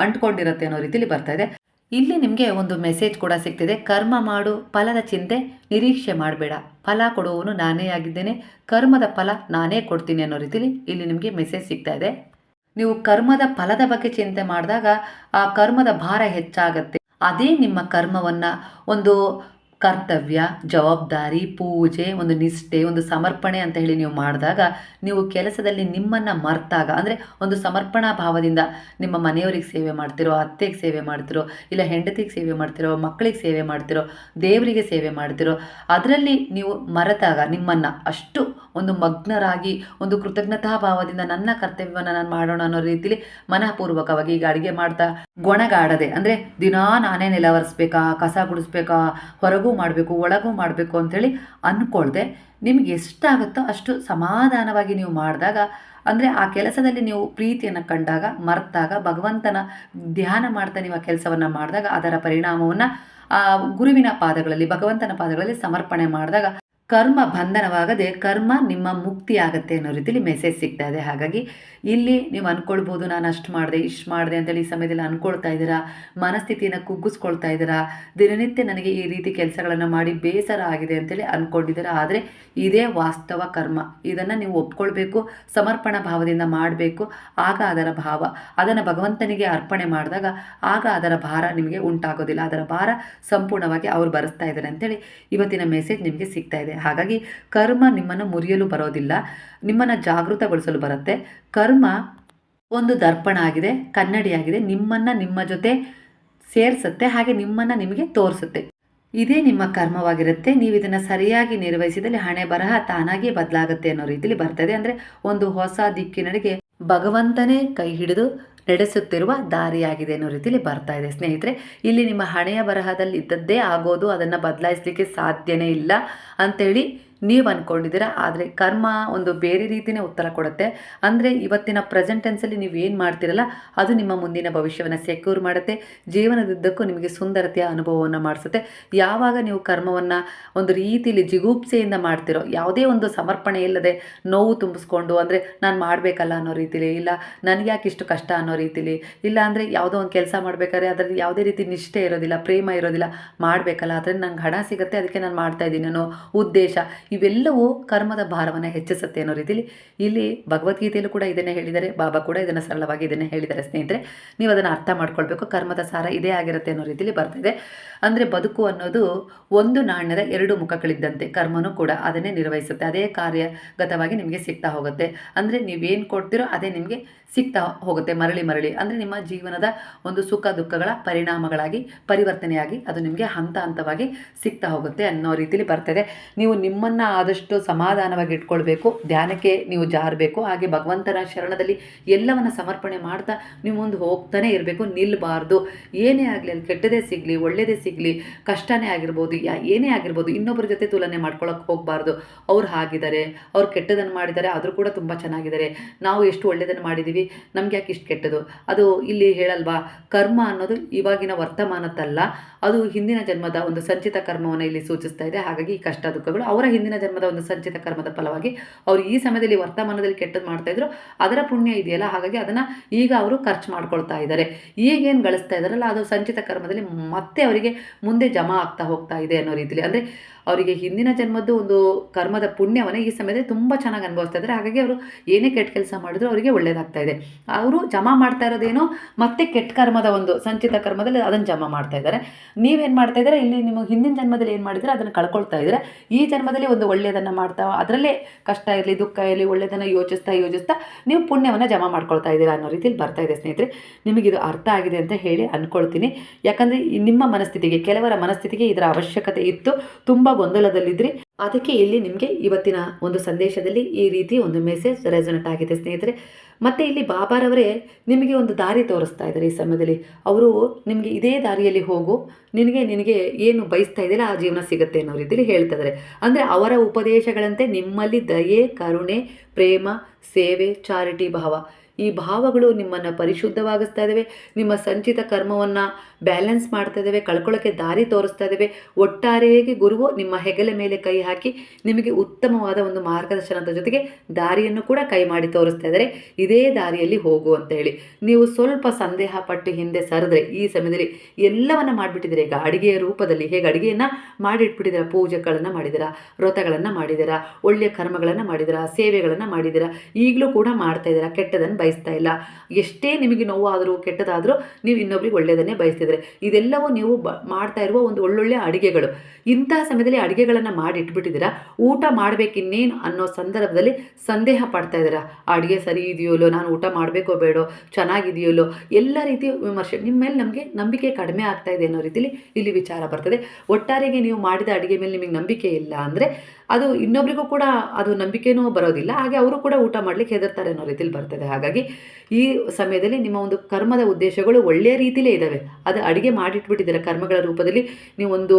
ಅಂಟ್ಕೊಂಡಿರುತ್ತೆ ಅನ್ನೋ ರೀತಿಲಿ ಬರ್ತಾ ಇದೆ. ಇಲ್ಲಿ ನಿಮಗೆ ಒಂದು ಮೆಸೇಜ್ ಕೂಡ ಸಿಗ್ತಿದೆ. ಕರ್ಮ ಮಾಡು, ಫಲದ ಚಿಂತೆ, ನಿರೀಕ್ಷೆ ಮಾಡಬೇಡ. ಫಲ ಕೊಡುವವನು ನಾನೇ ಆಗಿದ್ದೇನೆ. ಕರ್ಮದ ಫಲ ನಾನೇ ಕೊಡ್ತೀನಿ ಅನ್ನೋ ರೀತಿಲಿ ಇಲ್ಲಿ ನಿಮಗೆ ಮೆಸೇಜ್ ಸಿಗ್ತಾ ಇದೆ. ನೀವು ಕರ್ಮದ ಫಲದ ಬಗ್ಗೆ ಚಿಂತೆ ಮಾಡಿದಾಗ, ಆ ಕರ್ಮದ ಭಾರ ಹೆಚ್ಚಾಗತ್ತೆ. ಅದೇ ನಿಮ್ಮ ಕರ್ಮವನ್ನು ಒಂದು ಕರ್ತವ್ಯ, ಜವಾಬ್ದಾರಿ, ಪೂಜೆ, ಒಂದು ನಿಷ್ಠೆ, ಒಂದು ಸಮರ್ಪಣೆ ಅಂತ ಹೇಳಿ ನೀವು ಮಾಡಿದಾಗ ನೀವು ಕೆಲಸದಲ್ಲಿ ನಿಮ್ಮನ್ನು ಮರ್ತಾಗ, ಅಂದರೆ ಒಂದು ಸಮರ್ಪಣಾ ಭಾವದಿಂದ ನಿಮ್ಮ ಮನೆಯವರಿಗೆ ಸೇವೆ ಮಾಡ್ತಿರೋ, ಅತ್ತೆಗೆ ಸೇವೆ ಮಾಡ್ತಿರೋ, ಇಲ್ಲ ಹೆಂಡತಿಗೆ ಸೇವೆ ಮಾಡ್ತಿರೋ, ಮಕ್ಕಳಿಗೆ ಸೇವೆ ಮಾಡ್ತಿರೋ, ದೇವರಿಗೆ ಸೇವೆ ಮಾಡ್ತಿರೋ, ಅದರಲ್ಲಿ ನೀವು ಮರೆತಾಗ ನಿಮ್ಮನ್ನು ಅಷ್ಟು ಒಂದು ಮಗ್ನರಾಗಿ, ಒಂದು ಕೃತಜ್ಞತಾ ಭಾವದಿಂದ ನನ್ನ ಕರ್ತವ್ಯವನ್ನು ನಾನು ಮಾಡೋಣ ಅನ್ನೋ ರೀತಿಲಿ ಮನಃಪೂರ್ವಕವಾಗಿ ಈಗ ಅಡುಗೆ ಮಾಡ್ತಾ ಗೊಣಗಾಡದೆ, ಅಂದರೆ ದಿನಾ ನಾನೇ ನೆಲ ಒರೆಸ್ಬೇಕಾ, ಕಸ ಗುಡಿಸ್ಬೇಕಾ, ಹೊರಗೂ ಮಾಡಬೇಕು, ಒಳಗೂ ಮಾಡಬೇಕು ಅಂಥೇಳಿ ಅಂದ್ಕೊಳ್ದೆ ನಿಮ್ಗೆ ಎಷ್ಟಾಗುತ್ತೋ ಅಷ್ಟು ಸಮಾಧಾನವಾಗಿ ನೀವು ಮಾಡಿದಾಗ, ಅಂದರೆ ಆ ಕೆಲಸದಲ್ಲಿ ನೀವು ಪ್ರೀತಿಯನ್ನು ಕಂಡಾಗ, ಮರೆತಾಗ, ಭಗವಂತನ ಧ್ಯಾನ ಮಾಡ್ತಾ ನೀವು ಆ ಕೆಲಸವನ್ನು ಮಾಡಿದಾಗ ಅದರ ಪರಿಣಾಮವನ್ನು ಆ ಗುರುವಿನ ಪಾದಗಳಲ್ಲಿ, ಭಗವಂತನ ಪಾದಗಳಲ್ಲಿ ಸಮರ್ಪಣೆ ಮಾಡಿದಾಗ ಕರ್ಮ ಬಂಧನವಾಗದೆ ಕರ್ಮ ನಿಮ್ಮ ಮುಕ್ತಿ ಆಗುತ್ತೆ ಅನ್ನೋ ರೀತಿಲಿ ಮೆಸೇಜ್ ಸಿಗ್ತಾ ಇದೆ. ಹಾಗಾಗಿ ಇಲ್ಲಿ ನೀವು ಅಂದ್ಕೊಳ್ಬೋದು ನಾನು ಅಷ್ಟು ಮಾಡಿದೆ, ಇಷ್ಟು ಮಾಡಿದೆ ಅಂತೇಳಿ ಈ ಸಮಯದಲ್ಲಿ ಅಂದ್ಕೊಳ್ತಾ ಇದ್ದೀರಾ? ಮನಸ್ಥಿತಿಯನ್ನು ಕುಗ್ಗಿಸ್ಕೊಳ್ತಾ ಇದ್ದೀರಾ? ದಿನನಿತ್ಯ ನನಗೆ ಈ ರೀತಿ ಕೆಲಸಗಳನ್ನು ಮಾಡಿ ಬೇಸರ ಆಗಿದೆ ಅಂತೇಳಿ ಅಂದ್ಕೊಂಡಿದ್ದೀರಾ ಆದರೆ ಇದೇ ವಾಸ್ತವ ಕರ್ಮ. ಇದನ್ನು ನೀವು ಒಪ್ಕೊಳ್ಬೇಕು, ಸಮರ್ಪಣಾ ಭಾವದಿಂದ ಮಾಡಬೇಕು. ಆಗ ಅದರ ಭಾವ. ಅದನ್ನು ಭಗವಂತನಿಗೆ ಅರ್ಪಣೆ ಮಾಡಿದಾಗ ಆಗ ಅದರ ಭಾರ ನಿಮಗೆ ಉಂಟಾಗೋದಿಲ್ಲ. ಅದರ ಭಾರ ಸಂಪೂರ್ಣವಾಗಿ ಅವ್ರು ಬರೆಸ್ತಾ ಇದ್ದಾರೆ ಅಂತೇಳಿ ಇವತ್ತಿನ ಮೆಸೇಜ್ ನಿಮಗೆ ಸಿಗ್ತಾ ಇದೆ. ಹಾಗಾಗಿ ಕರ್ಮ ನಿಮ್ಮನ್ನು ಮುರಿಯಲು ಬರೋದಿಲ್ಲ. ನಿಮ್ಮನ್ನು ಜಾಗೃತಗೊಳಿಸಲು ಬರುತ್ತೆ. ಕರ್ಮ ಒಂದು ದರ್ಪಣ ಆಗಿದೆ ಕನ್ನಡಿಯಾಗಿದೆ ನಿಮ್ಮನ್ನು ನಿಮ್ಮ ಜೊತೆ ಸೇರಿಸುತ್ತೆ, ಹಾಗೆ ನಿಮ್ಮನ್ನು ನಿಮಗೆ ತೋರಿಸುತ್ತೆ. ಇದೇ ನಿಮ್ಮ ಕರ್ಮವಾಗಿರುತ್ತೆ. ನೀವು ಇದನ್ನು ಸರಿಯಾಗಿ ನಿರ್ವಹಿಸಿದಲ್ಲಿ ಹಣೆ ಬರಹ ತಾನಾಗಿ ಬದಲಾಗುತ್ತೆ ಅನ್ನೋ ರೀತಿಯಲ್ಲಿ ಬರ್ತದೆ. ಅಂದರೆ ಒಂದು ಹೊಸ ದಿಕ್ಕಿನಡೆಗೆ ಭಗವಂತನೇ ಕೈ ಹಿಡಿದು ನಡೆಸುತ್ತಿರುವ ದಾರಿಯಾಗಿದೆ ಅನ್ನೋ ರೀತಿಯಲ್ಲಿ ಬರ್ತಾ ಇದೆ. ಸ್ನೇಹಿತರೆ, ಇಲ್ಲಿ ನಿಮ್ಮ ಹಣೆಯ ಬರಹದಲ್ಲಿ ಇದ್ದದ್ದೇ ಆಗೋದು, ಅದನ್ನು ಬದಲಾಯಿಸಲಿಕ್ಕೆ ಸಾಧ್ಯನೇ ಇಲ್ಲ ಅಂತೇಳಿ ನೀವು ಅಂದ್ಕೊಂಡಿದ್ದೀರಾ ಆದರೆ ಕರ್ಮ ಒಂದು ಬೇರೆ ರೀತಿಯೇ ಉತ್ತರ ಕೊಡುತ್ತೆ. ಅಂದರೆ ಇವತ್ತಿನ ಪ್ರೆಸೆಂಟ್ ಟೆನ್ಸಲ್ಲಿ ನೀವು ಏನು ಮಾಡ್ತಿರಲ್ಲ, ಅದು ನಿಮ್ಮ ಮುಂದಿನ ಭವಿಷ್ಯವನ್ನು ಸೆಕ್ಯೂರ್ ಮಾಡುತ್ತೆ. ಜೀವನದುದ್ದಕ್ಕೂ ನಿಮಗೆ ಸುಂದರತೆಯ ಅನುಭವವನ್ನು ಮಾಡಿಸುತ್ತೆ. ಯಾವಾಗ ನೀವು ಕರ್ಮವನ್ನು ಒಂದು ರೀತಿಯಲ್ಲಿ ಜಿಗುಪ್ಸೆಯಿಂದ ಮಾಡ್ತಿರೋ, ಯಾವುದೇ ಒಂದು ಸಮರ್ಪಣೆ ಇಲ್ಲದೆ ನೋವು ತುಂಬಿಸ್ಕೊಂಡು, ಅಂದರೆ ನಾನು ಮಾಡಬೇಕಲ್ಲ ಅನ್ನೋ ರೀತಿಲಿ, ಇಲ್ಲ ನನಗೆ ಯಾಕೆ ಇಷ್ಟು ಕಷ್ಟ ಅನ್ನೋ ರೀತಿಲಿ, ಇಲ್ಲ ಅಂದರೆ ಯಾವುದೋ ಒಂದು ಕೆಲಸ ಮಾಡಬೇಕಾದ್ರೆ ಅದರಲ್ಲಿ ಯಾವುದೇ ರೀತಿ ನಿಷ್ಠೆ ಇರೋದಿಲ್ಲ, ಪ್ರೇಮ ಇರೋದಿಲ್ಲ, ಮಾಡಬೇಕಲ್ಲ. ಆದರೆ ನಂಗೆ ಹಣ ಸಿಗುತ್ತೆ, ಅದಕ್ಕೆ ನಾನು ಮಾಡ್ತಾ ಇದ್ದೀನಿ ಅನ್ನೋ ಉದ್ದೇಶ ಇವೆಲ್ಲವೂ ಕರ್ಮದ ಭಾರವನ್ನು ಹೆಚ್ಚಿಸುತ್ತೆ ಅನ್ನೋ ರೀತಿಯಲ್ಲಿ ಇಲ್ಲಿ ಭಗವದ್ಗೀತೆಯಲ್ಲೂ ಕೂಡ ಇದನ್ನೇ ಹೇಳಿದ್ದಾರೆ. ಬಾಬಾ ಕೂಡ ಇದನ್ನು ಸರಳವಾಗಿ ಇದನ್ನೇ ಹೇಳಿದ್ದಾರೆ ಸ್ನೇಹಿತರೆ. ನೀವು ಅದನ್ನು ಅರ್ಥ ಮಾಡ್ಕೊಳ್ಬೇಕು. ಕರ್ಮದ ಸಾರ ಇದೇ ಆಗಿರುತ್ತೆ ಅನ್ನೋ ರೀತಿಲಿ ಬರ್ತಿದೆ ಅಂದರೆ ಬದುಕು ಅನ್ನೋದು ಒಂದು ನಾಣ್ಯದ ಎರಡು ಮುಖಗಳಿದ್ದಂತೆ ಕರ್ಮನೂ ಕೂಡ ಅದನ್ನೇ ನಿರ್ವಹಿಸುತ್ತೆ. ಅದೇ ಕಾರ್ಯಗತವಾಗಿ ನಿಮಗೆ ಸಿಗ್ತಾ ಹೋಗುತ್ತೆ. ಅಂದರೆ ನೀವೇನು ಕೊಡ್ತೀರೋ ಅದೇ ನಿಮಗೆ ಸಿಗ್ತಾ ಹೋಗುತ್ತೆ ಮರಳಿ ಮರಳಿ. ಅಂದರೆ ನಿಮ್ಮ ಜೀವನದ ಒಂದು ಸುಖ ದುಃಖಗಳ ಪರಿಣಾಮಗಳಾಗಿ, ಪರಿವರ್ತನೆಯಾಗಿ ಅದು ನಿಮಗೆ ಹಂತ ಹಂತವಾಗಿ ಸಿಗ್ತಾ ಹೋಗುತ್ತೆ ಅನ್ನೋ ರೀತಿಯಲ್ಲಿ ಬರ್ತದೆ ನೀವು ನಿಮ್ಮನ್ನು ಆದಷ್ಟು ಸಮಾಧಾನವಾಗಿ ಇಟ್ಕೊಳ್ಬೇಕು. ಧ್ಯಾನಕ್ಕೆ ನೀವು ಜಾರಬೇಕು. ಹಾಗೆ ಭಗವಂತನ ಶರಣದಲ್ಲಿ ಎಲ್ಲವನ್ನು ಸಮರ್ಪಣೆ ಮಾಡ್ತಾ ನೀವು ಮುಂದೆ ಹೋಗ್ತಾನೆ ಇರಬೇಕು. ನಿಲ್ಲಬಾರ್ದು ಏನೇ ಆಗಲಿ, ಅಲ್ಲಿ ಕೆಟ್ಟದೇ ಸಿಗಲಿ ಒಳ್ಳೆಯದೇ ಸಿಗಲಿ, ಕಷ್ಟನೇ ಆಗಿರ್ಬೋದು, ಯಾ, ಏನೇ ಆಗಿರ್ಬೋದು ಇನ್ನೊಬ್ಬರ ಜೊತೆ ತುಲನೆ ಮಾಡ್ಕೊಳ್ಳೋಕೆ ಹೋಗಬಾರ್ದು. ಅವ್ರು ಹಾಗಿದ್ದಾರೆ, ಅವ್ರು ಕೆಟ್ಟದನ್ನು ಮಾಡಿದ್ದಾರೆ, ಆದರೂ ಕೂಡ ತುಂಬ ಚೆನ್ನಾಗಿದ್ದಾರೆ. ನಾವು ಎಷ್ಟು ಒಳ್ಳೆಯದನ್ನು ಮಾಡಿದ್ದೀವಿ ನಮ್ಗೆ ಯಾಕೆ ಇಷ್ಟು ಕೆಟ್ಟದು? ಅದು ಇಲ್ಲಿ ಹೇಳಲ್ವಾ, ಕರ್ಮ ಅನ್ನೋದು ಇವಾಗಿನ ವರ್ತಮಾನದ್ದಲ್ಲ. ಅದು ಹಿಂದಿನ ಜನ್ಮದ ಒಂದು ಸಂಚಿತ ಕರ್ಮವನ್ನು ಇಲ್ಲಿ ಸೂಚಿಸ್ತಾ ಇದೆ. ಹಾಗಾಗಿ ಈ ಕಷ್ಟ ದುಃಖಗಳು ಅವರ ಹಿಂದಿನ ಜನ್ಮದ ಒಂದು ಸಂಚಿತ ಕರ್ಮದ ಫಲವಾಗಿ ಅವರು ಈ ಸಮಯದಲ್ಲಿ ವರ್ತಮಾನದಲ್ಲಿ ಕೆಟ್ಟದ್ದು ಮಾಡ್ತಾ ಇದ್ರು, ಅದರ ಪುಣ್ಯ ಇದೆಯಲ್ಲ, ಹಾಗಾಗಿ ಅದನ್ನು ಈಗ ಅವರು ಖರ್ಚು ಮಾಡ್ಕೊಳ್ತಾ ಇದ್ದಾರೆ ಈಗೇನು ಗಳಿಸ್ತಾ ಇದ್ದಾರಲ್ಲ ಅದು ಸಂಚಿತ ಕರ್ಮದಲ್ಲಿ ಮತ್ತೆ ಅವರಿಗೆ ಮುಂದೆ ಜಮಾ ಆಗ್ತಾ ಹೋಗ್ತಾ ಇದೆ ಅನ್ನೋ ರೀತಿಲಿ. ಅಂದರೆ ಅವರಿಗೆ ಹಿಂದಿನ ಜನ್ಮದ್ದು ಒಂದು ಕರ್ಮದ ಪುಣ್ಯವನ್ನು ಈ ಸಮಯದಲ್ಲಿ ತುಂಬ ಚೆನ್ನಾಗಿ ಅನುಭವಿಸ್ತಾ ಇದ್ದಾರೆ. ಹಾಗಾಗಿ ಅವರು ಏನೇ ಕೆಟ್ಟ ಕೆಲಸ ಮಾಡಿದ್ರು ಅವರಿಗೆ ಒಳ್ಳೇದಾಗ್ತಾ ಇದೆ. ಇದೆ ಅವರು ಜಮಾ ಮಾಡ್ತಾ ಇರೋದೇನೋ ಮತ್ತೆ ಕೆಟ್ಟ ಕರ್ಮದ ಒಂದು ಸಂಚಿತ ಕರ್ಮದಲ್ಲಿ ಅದನ್ನು ಜಮಾ ಮಾಡ್ತಾ ಇದ್ದಾರೆ. ನೀವೇನು ಮಾಡ್ತಾ ಇದ್ದಾರೆ? ಇಲ್ಲಿ ನಿಮ್ಮ ಹಿಂದಿನ ಜನ್ಮದಲ್ಲಿ ಏನು ಮಾಡಿದ್ರೆ ಅದನ್ನು ಕಳ್ಕೊಳ್ತಾ ಇದ್ದಾರೆ. ಈ ಜನ್ಮದಲ್ಲಿ ಒಂದು ಒಳ್ಳೆಯದನ್ನು ಮಾಡ್ತಾ ಅದರಲ್ಲೇ ಕಷ್ಟ ಇರಲಿ, ದುಃಖ ಇರಲಿ ಒಳ್ಳೆಯದನ್ನು ಯೋಚಿಸ್ತಾ ಯೋಚಿಸ್ತಾ ನೀವು ಪುಣ್ಯವನ್ನು ಜಮಾ ಮಾಡ್ಕೊಳ್ತಾ ಇದ್ದೀರಾ ಅನ್ನೋ ರೀತಿಯಲ್ಲಿ ಬರ್ತಾ ಇದೆ ಸ್ನೇಹಿತರೆ. ನಿಮಗಿದು ಅರ್ಥ ಆಗಿದೆ ಅಂತ ಹೇಳಿ ಅಂದ್ಕೊಳ್ತೀನಿ ಯಾಕಂದರೆ ನಿಮ್ಮ ಮನಸ್ಥಿತಿಗೆ, ಕೆಲವರ ಮನಸ್ಥಿತಿಗೆ ಇದರ ಅವಶ್ಯಕತೆ ಇತ್ತು. ತುಂಬ ಗೊಂದಲದಲ್ಲಿದ್ರಿ, ಅದಕ್ಕೆ ಇಲ್ಲಿ ನಿಮಗೆ ಇವತ್ತಿನ ಒಂದು ಸಂದೇಶದಲ್ಲಿ ಈ ರೀತಿ ಒಂದು ಮೆಸೇಜ್ ರೆಸೋನೆಟ್ ಆಗಿದೆ ಸ್ನೇಹಿತರೆ. ಮತ್ತೆ ಇಲ್ಲಿ ಬಾಬಾರವರೇ ನಿಮಗೆ ಒಂದು ದಾರಿ ತೋರಿಸ್ತಾ ಇದ್ದಾರೆ ಈ ಸಮಯದಲ್ಲಿ. ಅವರು ನಿಮಗೆ ಇದೇ ದಾರಿಯಲ್ಲಿ ಹೋಗು, ನಿನಗೆ ನಿನಗೆ ಏನು ಬಯಸ್ತಾ ಇದೆಯಲ್ಲ ಆ ಜೀವನ ಸಿಗುತ್ತೆ ಅನ್ನೋ ರೀತಿಯಲ್ಲಿ ಹೇಳ್ತಾ ಇದ್ದಾರೆ. ಅಂದರೆ ಅವರ ಉಪದೇಶಗಳಂತೆ ನಿಮ್ಮಲ್ಲಿ ದಯೆ, ಕರುಣೆ, ಪ್ರೇಮ, ಸೇವೆ, ಚಾರಿಟಿ, ಭಾವ. ಈ ಭಾವಗಳು ನಿಮ್ಮನ್ನು ಪರಿಶುದ್ಧವಾಗಿಸ್ತಾ ಇದ್ದಾವೆ ನಿಮ್ಮ ಸಂಚಿತ ಕರ್ಮವನ್ನು ಬ್ಯಾಲೆನ್ಸ್ ಮಾಡ್ತಾ ಇದ್ದಾವೆ ಕಳ್ಕೊಳ್ಳೋಕ್ಕೆ ದಾರಿ ತೋರಿಸ್ತಾ ಇದ್ದಾವೆ ಒಟ್ಟಾರೆಯಾಗಿ ಗುರುವು, ನಿಮ್ಮ ಹೆಗಲ ಮೇಲೆ ಕೈ ಹಾಕಿ ನಿಮಗೆ ಉತ್ತಮವಾದ ಒಂದು ಮಾರ್ಗದರ್ಶನದ ಜೊತೆಗೆ ದಾರಿಯನ್ನು ಕೂಡ ಕೈ ಮಾಡಿ ತೋರಿಸ್ತಾ ಇದ್ದಾರೆ ಇದೇ ದಾರಿಯಲ್ಲಿ ಹೋಗು ಅಂತ ಹೇಳಿ. ನೀವು ಸ್ವಲ್ಪ ಸಂದೇಹ ಪಟ್ಟು ಹಿಂದೆ ಸರಿದ್ರೆ, ಈ ಸಮಯದಲ್ಲಿ ಎಲ್ಲವನ್ನ ಮಾಡಿಬಿಟ್ಟಿದ್ದೀರಾ? ಈಗ ಅಡಿಗೆಯ ರೂಪದಲ್ಲಿ ಹೇಗೆ ಅಡುಗೆಯನ್ನು ಮಾಡಿಟ್ಬಿಟ್ಟಿದ್ದೀರಾ? ಪೂಜೆಗಳನ್ನು ಮಾಡಿದ್ದೀರಾ? ವ್ರತಗಳನ್ನು ಮಾಡಿದ್ದೀರಾ? ಒಳ್ಳೆಯ ಕರ್ಮಗಳನ್ನು ಮಾಡಿದ್ದೀರಾ? ಸೇವೆಗಳನ್ನು ಮಾಡಿದ್ದೀರಾ? ಈಗಲೂ ಕೂಡ ಮಾಡ್ತಾ ಇದ್ದೀರಾ? ಕೆಟ್ಟದನ್ನು ಬಯಸ್ತಾ ಇಲ್ಲ. ಎಷ್ಟೇ ನಿಮಗೆ ನೋವಾದರೂ, ಕೆಟ್ಟದಾದರೂ ನೀವು ಇನ್ನೊಬ್ರಿಗೆ ಒಳ್ಳೆಯದನ್ನೇ ಬಯಸ್ತಿದ್ರೆ. ಇದೆಲ್ಲವೂ ನೀವು ಬ, ಮಾಡ್ತಾ ಇರುವ ಒಂದು ಒಳ್ಳೊಳ್ಳೆ ಅಡುಗೆಗಳು. ಇಂತಹ ಸಮಯದಲ್ಲಿ ಅಡುಗೆಗಳನ್ನು ಮಾಡಿ ಇಟ್ಬಿಟ್ಟಿದ್ದೀರಾ ಊಟ ಮಾಡಬೇಕಿನ್ನೇನು ಅನ್ನೋ ಸಂದರ್ಭದಲ್ಲಿ ಸಂದೇಹ ಪಡ್ತಾ ಇದ್ದೀರಾ? ಅಡುಗೆ ಸರಿ ಇದೆಯೋಲ್ಲೋ? ನಾನು ಊಟ ಮಾಡಬೇಕೋ ಬೇಡೋ? ಚೆನ್ನಾಗಿದೆಯೋಲ್ಲೋ? ಎಲ್ಲ ರೀತಿಯ ವಿಮರ್ಶೆ. ನಿಮ್ಮ ಮೇಲೆ ನಮಗೆ ನಂಬಿಕೆ ಕಡಿಮೆ ಆಗ್ತಾ ಇದೆ ಅನ್ನೋ ರೀತಿಯಲ್ಲಿ ಇಲ್ಲಿ ವಿಚಾರ ಬರ್ತದೆ. ಒಟ್ಟಾರೆಗೆ ನೀವು ಮಾಡಿದ ಅಡುಗೆ ಮೇಲೆ ನಿಮಗೆ ನಂಬಿಕೆ ಇಲ್ಲ ಅಂದರೆ ಅದು ಇನ್ನೊಬ್ರಿಗೂ ಕೂಡ ಅದು ನಂಬಿಕೆನೂ ಬರೋದಿಲ್ಲ. ಹಾಗೆ ಅವರು ಕೂಡ ಊಟ ಮಾಡಲಿಕ್ಕೆ ಹೆದರ್ತಾರೆ ಅನ್ನೋ ರೀತಿಲಿ ಬರ್ತದೆ. ಹಾಗಾಗಿ ಈ ಸಮಯದಲ್ಲಿ ನಿಮ್ಮ ಒಂದು ಕರ್ಮದ ಉದ್ದೇಶಗಳು ಒಳ್ಳೆಯ ರೀತಿಲೇ ಇದ್ದಾವೆ ಅದು ಅಡುಗೆ ಮಾಡಿಟ್ಬಿಟ್ಟಿದ್ದೀರ ಕರ್ಮಗಳ ರೂಪದಲ್ಲಿ. ನೀವು ಒಂದು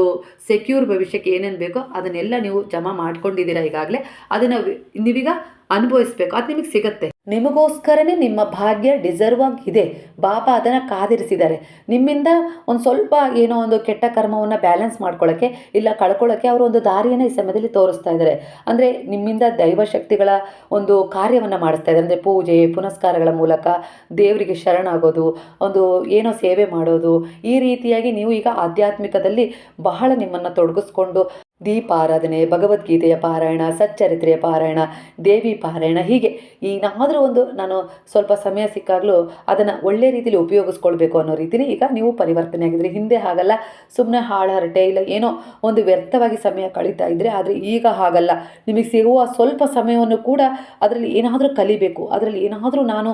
ಸೆಕ್ಯೂರ್ ಭವಿಷ್ಯಕ್ಕೆ ಏನೇನು ಬೇಕೋ ಅದನ್ನೆಲ್ಲ ನೀವು ಜಮಾ ಮಾಡ್ಕೊಂಡಿದ್ದೀರಾ ಈಗಾಗಲೇ. ಅದನ್ನು ನೀವೀಗ ಅನುಭವಿಸ್ಬೇಕು. ಅದು ನಿಮಗೆ ಸಿಗತ್ತೆ. ನಿಮಗೋಸ್ಕರನೇ ನಿಮ್ಮ ಭಾಗ್ಯ ಡಿಸರ್ವ್ ಇದೆ ಬಾಬಾ ಅದನ್ನು ಕಾದಿರಿಸಿದ್ದಾರೆ. ನಿಮ್ಮಿಂದ ಒಂದು ಸ್ವಲ್ಪ ಏನೋ ಒಂದು ಕೆಟ್ಟ ಕರ್ಮವನ್ನು ಬ್ಯಾಲೆನ್ಸ್ ಮಾಡ್ಕೊಳ್ಳೋಕ್ಕೆ ಇಲ್ಲ ಕಳ್ಕೊಳ್ಳೋಕ್ಕೆ ಅವರು ಒಂದು ದಾರಿಯನ್ನು ಈ ಸಮಯದಲ್ಲಿ ತೋರಿಸ್ತಾ ಇದ್ದಾರೆ. ಅಂದರೆ ನಿಮ್ಮಿಂದ ದೈವ ಶಕ್ತಿಗಳ ಒಂದು ಕಾರ್ಯವನ್ನು ಮಾಡಿಸ್ತಾ ಇದ್ದಾರೆ. ಅಂದರೆ ಪೂಜೆ, ಪುನಸ್ಕಾರಗಳ ಮೂಲಕ ದೇವರಿಗೆ ಶರಣಾಗೋದು, ಒಂದು ಏನೋ ಸೇವೆ ಮಾಡೋದು. ಈ ರೀತಿಯಾಗಿ ನೀವು ಈಗ ಆಧ್ಯಾತ್ಮಿಕದಲ್ಲಿ ಬಹಳ ನಿಮ್ಮನ್ನು ತೊಡಗಿಸ್ಕೊಂಡು ದೀಪಾರಾಧನೆ, ಭಗವದ್ಗೀತೆಯ ಪಾರಾಯಣ, ಸಚ್ಚರಿತ್ರೆಯ ಪಾರಾಯಣ, ದೇವಿ ಪಾರಾಯಣ ಹೀಗೆ ಏನಾದರೂ ಒಂದು ನಾನು ಸ್ವಲ್ಪ ಸಮಯ ಸಿಕ್ಕಾಗಲೂ ಅದನ್ನು ಒಳ್ಳೆ ರೀತಿಯಲ್ಲಿ ಉಪಯೋಗಿಸ್ಕೊಳ್ಬೇಕು ಅನ್ನೋ ರೀತಿಲಿ ಈಗ ನೀವು ಪರಿವರ್ತನೆ ಆಗಿದ್ರೆ. ಹಿಂದೆ ಹಾಗಲ್ಲ. ಸುಮ್ಮನೆ ಹಾಳಹರಟೆ ಇಲ್ಲ. ಏನೋ ಒಂದು ವ್ಯರ್ಥವಾಗಿ ಸಮಯ ಕಳೀತಾ ಇದ್ದರೆ ಆದರೆ ಈಗ ಹಾಗಲ್ಲ. ನಿಮಗೆ ಸಿಗುವ ಸ್ವಲ್ಪ ಸಮಯವನ್ನು ಕೂಡ ಅದರಲ್ಲಿ ಏನಾದರೂ ಕಲಿಬೇಕು. ಅದರಲ್ಲಿ ಏನಾದರೂ ನಾನು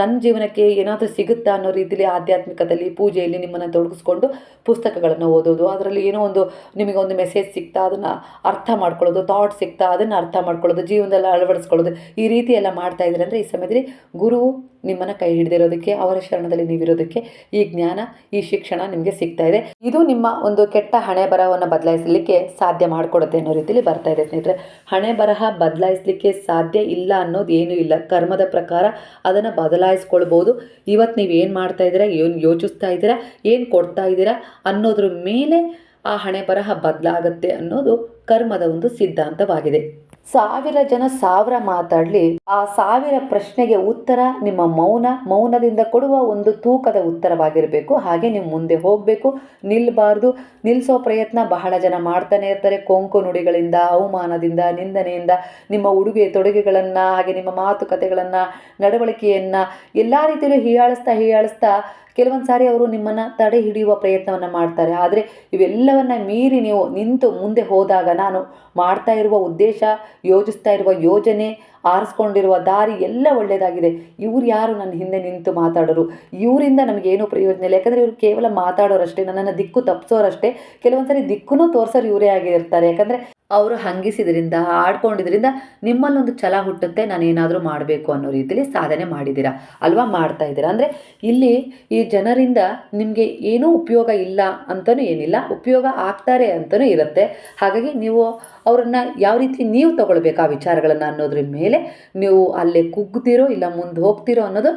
ನನ್ನ ಜೀವನಕ್ಕೆ ಏನಾದರೂ ಸಿಗುತ್ತಾ ಅನ್ನೋ ರೀತಿಯಲ್ಲಿ ಆಧ್ಯಾತ್ಮಿಕದಲ್ಲಿ ಪೂಜೆಯಲ್ಲಿ ನಿಮ್ಮನ್ನು ತೊಡಗಿಸ್ಕೊಂಡು ಪುಸ್ತಕಗಳನ್ನು ಓದೋದು, ಅದರಲ್ಲಿ ಏನೋ ಒಂದು ನಿಮಗೆ ಒಂದು ಮೆಸೇಜ್ ಸಿಗ್ತಾ ಅದನ್ನು ಅರ್ಥ ಮಾಡ್ಕೊಳ್ಳೋದು ಥಾಟ್ ಸಿಗ್ತಾ ಅದನ್ನು ಅರ್ಥ ಮಾಡ್ಕೊಳ್ಳೋದು, ಜೀವನದಲ್ಲಿ ಅಳವಡಿಸ್ಕೊಳ್ಳೋದು, ಈ ರೀತಿ ಎಲ್ಲ ಮಾಡ್ತಾ ಇದ್ದಾರೆ ಅಂದರೆ ಈ ಸಮಯದಲ್ಲಿ ಗುರು ನಿಮ್ಮನ್ನು ಕೈ ಹಿಡಿದಿರೋದಕ್ಕೆ, ಅವರ ಶರಣದಲ್ಲಿ ನೀವಿರೋದಕ್ಕೆ ಈ ಜ್ಞಾನ, ಈ ಶಿಕ್ಷಣ ನಿಮಗೆ ಸಿಗ್ತಾ ಇದೆ. ಇದು ನಿಮ್ಮ ಒಂದು ಕೆಟ್ಟ ಹಣೆ ಬರಹವನ್ನು ಬದಲಾಯಿಸಲಿಕ್ಕೆ ಸಾಧ್ಯ ಮಾಡಿಕೊಡುತ್ತೆ ಅನ್ನೋ ರೀತಿಯಲ್ಲಿ ಬರ್ತಾ ಇದೆ ಸ್ನೇಹಿತರೆ. ಹಣೆ ಬರಹ ಬದಲಾಯಿಸಲಿಕ್ಕೆ ಸಾಧ್ಯ ಇಲ್ಲ ಅನ್ನೋದು ಏನೂ ಇಲ್ಲ. ಕರ್ಮದ ಪ್ರಕಾರ ಅದನ್ನು ಬದಲಾಯಿಸ್ಕೊಳ್ಬೋದು. ಇವತ್ತು ನೀವು ಏನು ಮಾಡ್ತಾ ಇದ್ದೀರಾ? ಏನು ಯೋಚಿಸ್ತಾ ಇದ್ದೀರಾ? ಏನು ಕೊಡ್ತಾ ಇದ್ದೀರಾ? ಅನ್ನೋದ್ರ ಮೇಲೆ ಆ ಹಣೆ ಬರಹ ಬದಲಾಗತ್ತೆ ಅನ್ನೋದು ಕರ್ಮದ ಒಂದು ಸಿದ್ಧಾಂತವಾಗಿದೆ. ಸಾವಿರ ಜನ ಸಾವಿರ ಮಾತಾಡಲಿ, ಆ ಸಾವಿರ ಪ್ರಶ್ನೆಗೆ ಉತ್ತರ ನಿಮ್ಮ ಮೌನ, ಮೌನದಿಂದ ಕೊಡುವ ಒಂದು ತೂಕದ ಉತ್ತರವಾಗಿರಬೇಕು. ಹಾಗೆ ನೀವು ಮುಂದೆ ಹೋಗಬೇಕು ನಿಲ್ಲಬಾರ್ದು ನಿಲ್ಲಿಸೋ ಪ್ರಯತ್ನ ಬಹಳ ಜನ ಮಾಡ್ತಾನೆ ಇರ್ತಾರೆ. ಕೊಂಕು ನುಡಿಗಳಿಂದ, ಅವಮಾನದಿಂದ, ನಿಂದನೆಯಿಂದ, ನಿಮ್ಮ ಉಡುಗೆ ತೊಡುಗೆಗಳನ್ನು, ಹಾಗೆ ನಿಮ್ಮ ಮಾತುಕತೆಗಳನ್ನು, ನಡವಳಿಕೆಯನ್ನು ಎಲ್ಲ ರೀತಿಯಲ್ಲೂ ಹೀಯಾಳಿಸ್ತಾ ಹೀಯಾಳಿಸ್ತಾ ಕೆಲವೊಂದು ಸಾರಿ ಅವರು ನಿಮ್ಮನ್ನು ತಡೆ ಹಿಡಿಯುವ ಪ್ರಯತ್ನವನ್ನು ಮಾಡ್ತಾರೆ. ಆದರೆ ಇವೆಲ್ಲವನ್ನು ಮೀರಿ ನೀವು ನಿಂತು ಮುಂದೆ ಹೋದಾಗ ನಾನು ಮಾಡ್ತಾ ಇರುವ ಉದ್ದೇಶ ಯೋಜಿಸ್ತಾ ಇರುವ ಯೋಜನೆ ಆರಿಸ್ಕೊಂಡಿರುವ ದಾರಿ ಎಲ್ಲ ಒಳ್ಳೆಯದಾಗಿದೆ ಇವ್ರು ಯಾರು? ನನ್ನ ಹಿಂದೆ ನಿಂತು ಮಾತಾಡೋರು. ಇವರಿಂದ ನಮಗೇನು ಪ್ರಯೋಜನ ಇಲ್ಲ. ಯಾಕಂದರೆ ಇವರು ಕೇವಲ ಮಾತಾಡೋರಷ್ಟೇ, ನನ್ನನ್ನು ದಿಕ್ಕು ತಪ್ಪಿಸೋರಷ್ಟೇ ಕೆಲವೊಂದು ಸರಿ ದಿಕ್ಕೂ ತೋರಿಸೋರು ಇವರೇ ಆಗಿರ್ತಾರೆ. ಯಾಕಂದರೆ ಅವರು ಹಂಗಿಸಿದ್ರಿಂದ, ಆಡ್ಕೊಂಡಿದ್ರಿಂದ ನಿಮ್ಮಲ್ಲೊಂದು ಛಲ ಹುಟ್ಟುತ್ತೆ. ನಾನು ಏನಾದರೂ ಮಾಡಬೇಕು ಅನ್ನೋ ರೀತಿಯಲ್ಲಿ ಸಾಧನೆ ಮಾಡಿದ್ದೀರಾ? ಅಲ್ವಾ? ಮಾಡ್ತಾ ಇದ್ದೀರಾ? ಅಂದರೆ ಇಲ್ಲಿ ಈ ಜನರಿಂದ ನಿಮಗೆ ಏನೂ ಉಪಯೋಗ ಇಲ್ಲ ಅಂತಲೂ ಏನಿಲ್ಲ. ಉಪಯೋಗ ಆಗ್ತಾರೆ ಅಂತಲೂ ಇರುತ್ತೆ. ಹಾಗಾಗಿ ನೀವು ಅವರನ್ನು ಯಾವ ರೀತಿ ನೀವು ತಗೊಳ್ಬೇಕು ಆ ವಿಚಾರಗಳನ್ನು ಅನ್ನೋದ್ರ ಮೇಲೆ ನೀವು ಅಲ್ಲೇ ಕುಗ್ತೀರೋ ಇಲ್ಲ ಮುಂದೆ ಹೋಗ್ತೀರೋ ಅನ್ನೋದು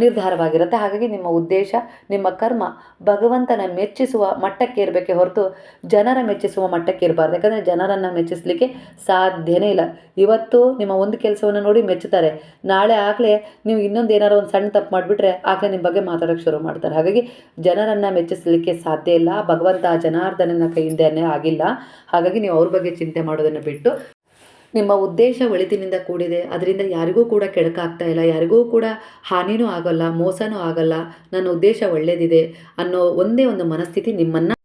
ನಿರ್ಧಾರವಾಗಿರುತ್ತೆ. ಹಾಗಾಗಿ ನಿಮ್ಮ ಉದ್ದೇಶ, ನಿಮ್ಮ ಕರ್ಮ ಭಗವಂತನ ಮೆಚ್ಚಿಸುವ ಮಟ್ಟಕ್ಕೆ ಇರಬೇಕೆ ಹೊರತು ಜನರ ಮೆಚ್ಚಿಸುವ ಮಟ್ಟಕ್ಕೆ ಇರಬಾರ್ದು. ಯಾಕಂದರೆ ಜನರನ್ನು ಮೆಚ್ಚಿಸಲಿಕ್ಕೆ ಸಾಧ್ಯನೇ ಇಲ್ಲ. ಇವತ್ತು ನಿಮ್ಮ ಒಂದು ಕೆಲಸವನ್ನು ನೋಡಿ ಮೆಚ್ಚುತ್ತಾರೆ. ನಾಳೆ ಆಗಲೇ ನೀವು ಇನ್ನೊಂದು ಏನಾರು ಒಂದು ಸಣ್ಣ ತಪ್ಪು ಮಾಡಿಬಿಟ್ರೆ ಆಗಲೇ ನಿಮ್ಮ ಬಗ್ಗೆ ಮಾತಾಡೋಕ್ಕೆ ಶುರು ಮಾಡ್ತಾರೆ. ಹಾಗಾಗಿ ಜನರನ್ನು ಮೆಚ್ಚಿಸಲಿಕ್ಕೆ ಸಾಧ್ಯ ಇಲ್ಲ. ಭಗವಂತ ಜನಾರ್ದನನ ಕೈಯಿಂದನೇ ಆಗಿಲ್ಲ. ಹಾಗಾಗಿ ನೀವು ಅವ್ರ ಬಗ್ಗೆ ಚಿಂತೆ ಮಾಡೋದನ್ನು ಬಿಟ್ಟು ನಿಮ್ಮ ಉದ್ದೇಶ ಒಳಿತಿನಿಂದ ಕೂಡಿದೆ. ಅದರಿಂದ ಯಾರಿಗೂ ಕೂಡ ಕೆಡಕಾಗ್ತಾ ಇಲ್ಲ. ಯಾರಿಗೂ ಕೂಡ ಹಾನಿನೂ ಆಗಲ್ಲ, ಮೋಸನೂ ಆಗಲ್ಲ. ನನ್ನ ಉದ್ದೇಶ ಒಳ್ಳೆಯದಿದೆ ಅನ್ನೋ ಒಂದೇ ಒಂದು ಮನಸ್ಥಿತಿ ನಿಮ್ಮನ್ನು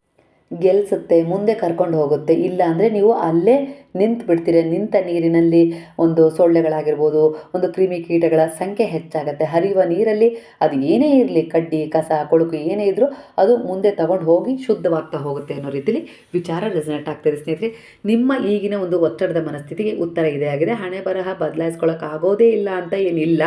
ಗೆಲ್ಲಿಸುತ್ತೆ ಮುಂದೆ ಕರ್ಕೊಂಡು ಹೋಗುತ್ತೆ. ಇಲ್ಲ ಅಂದರೆ ನೀವು ಅಲ್ಲೇ ನಿಂತು ಬಿಡ್ತೀರಿ. ನಿಂತ ನೀರಿನಲ್ಲಿ ಒಂದು ಸೊಳ್ಳೆಗಳಾಗಿರ್ಬೋದು, ಒಂದು ಕ್ರಿಮಿ ಕೀಟಗಳ ಸಂಖ್ಯೆ ಹೆಚ್ಚಾಗುತ್ತೆ. ಹರಿಯುವ ನೀರಲ್ಲಿ ಅದು ಏನೇ ಇರಲಿ, ಕಡ್ಡಿ, ಕಸ, ಕೊಳುಕು ಏನೇ ಇದ್ದರೂ ಅದು ಮುಂದೆ ತಗೊಂಡು ಹೋಗಿ ಶುದ್ಧವಾಗ್ತಾ ಹೋಗುತ್ತೆ ಅನ್ನೋ ರೀತಿಲಿ ವಿಚಾರ ರೆಸನೇಟ್ ಆಗ್ತಿದೆ ಸ್ನೇಹಿತರೆ. ನಿಮ್ಮ ಈಗಿನ ಒಂದು ಒತ್ತಡದ ಮನಸ್ಥಿತಿಗೆ ಉತ್ತರ ಇದೇ ಆಗಿದೆ. ಹಣೆ ಬರಹ ಬದಲಾಯಿಸ್ಕೊಳ್ಳೋಕ್ಕಾಗೋದೇ ಇಲ್ಲ ಅಂತ ಏನಿಲ್ಲ.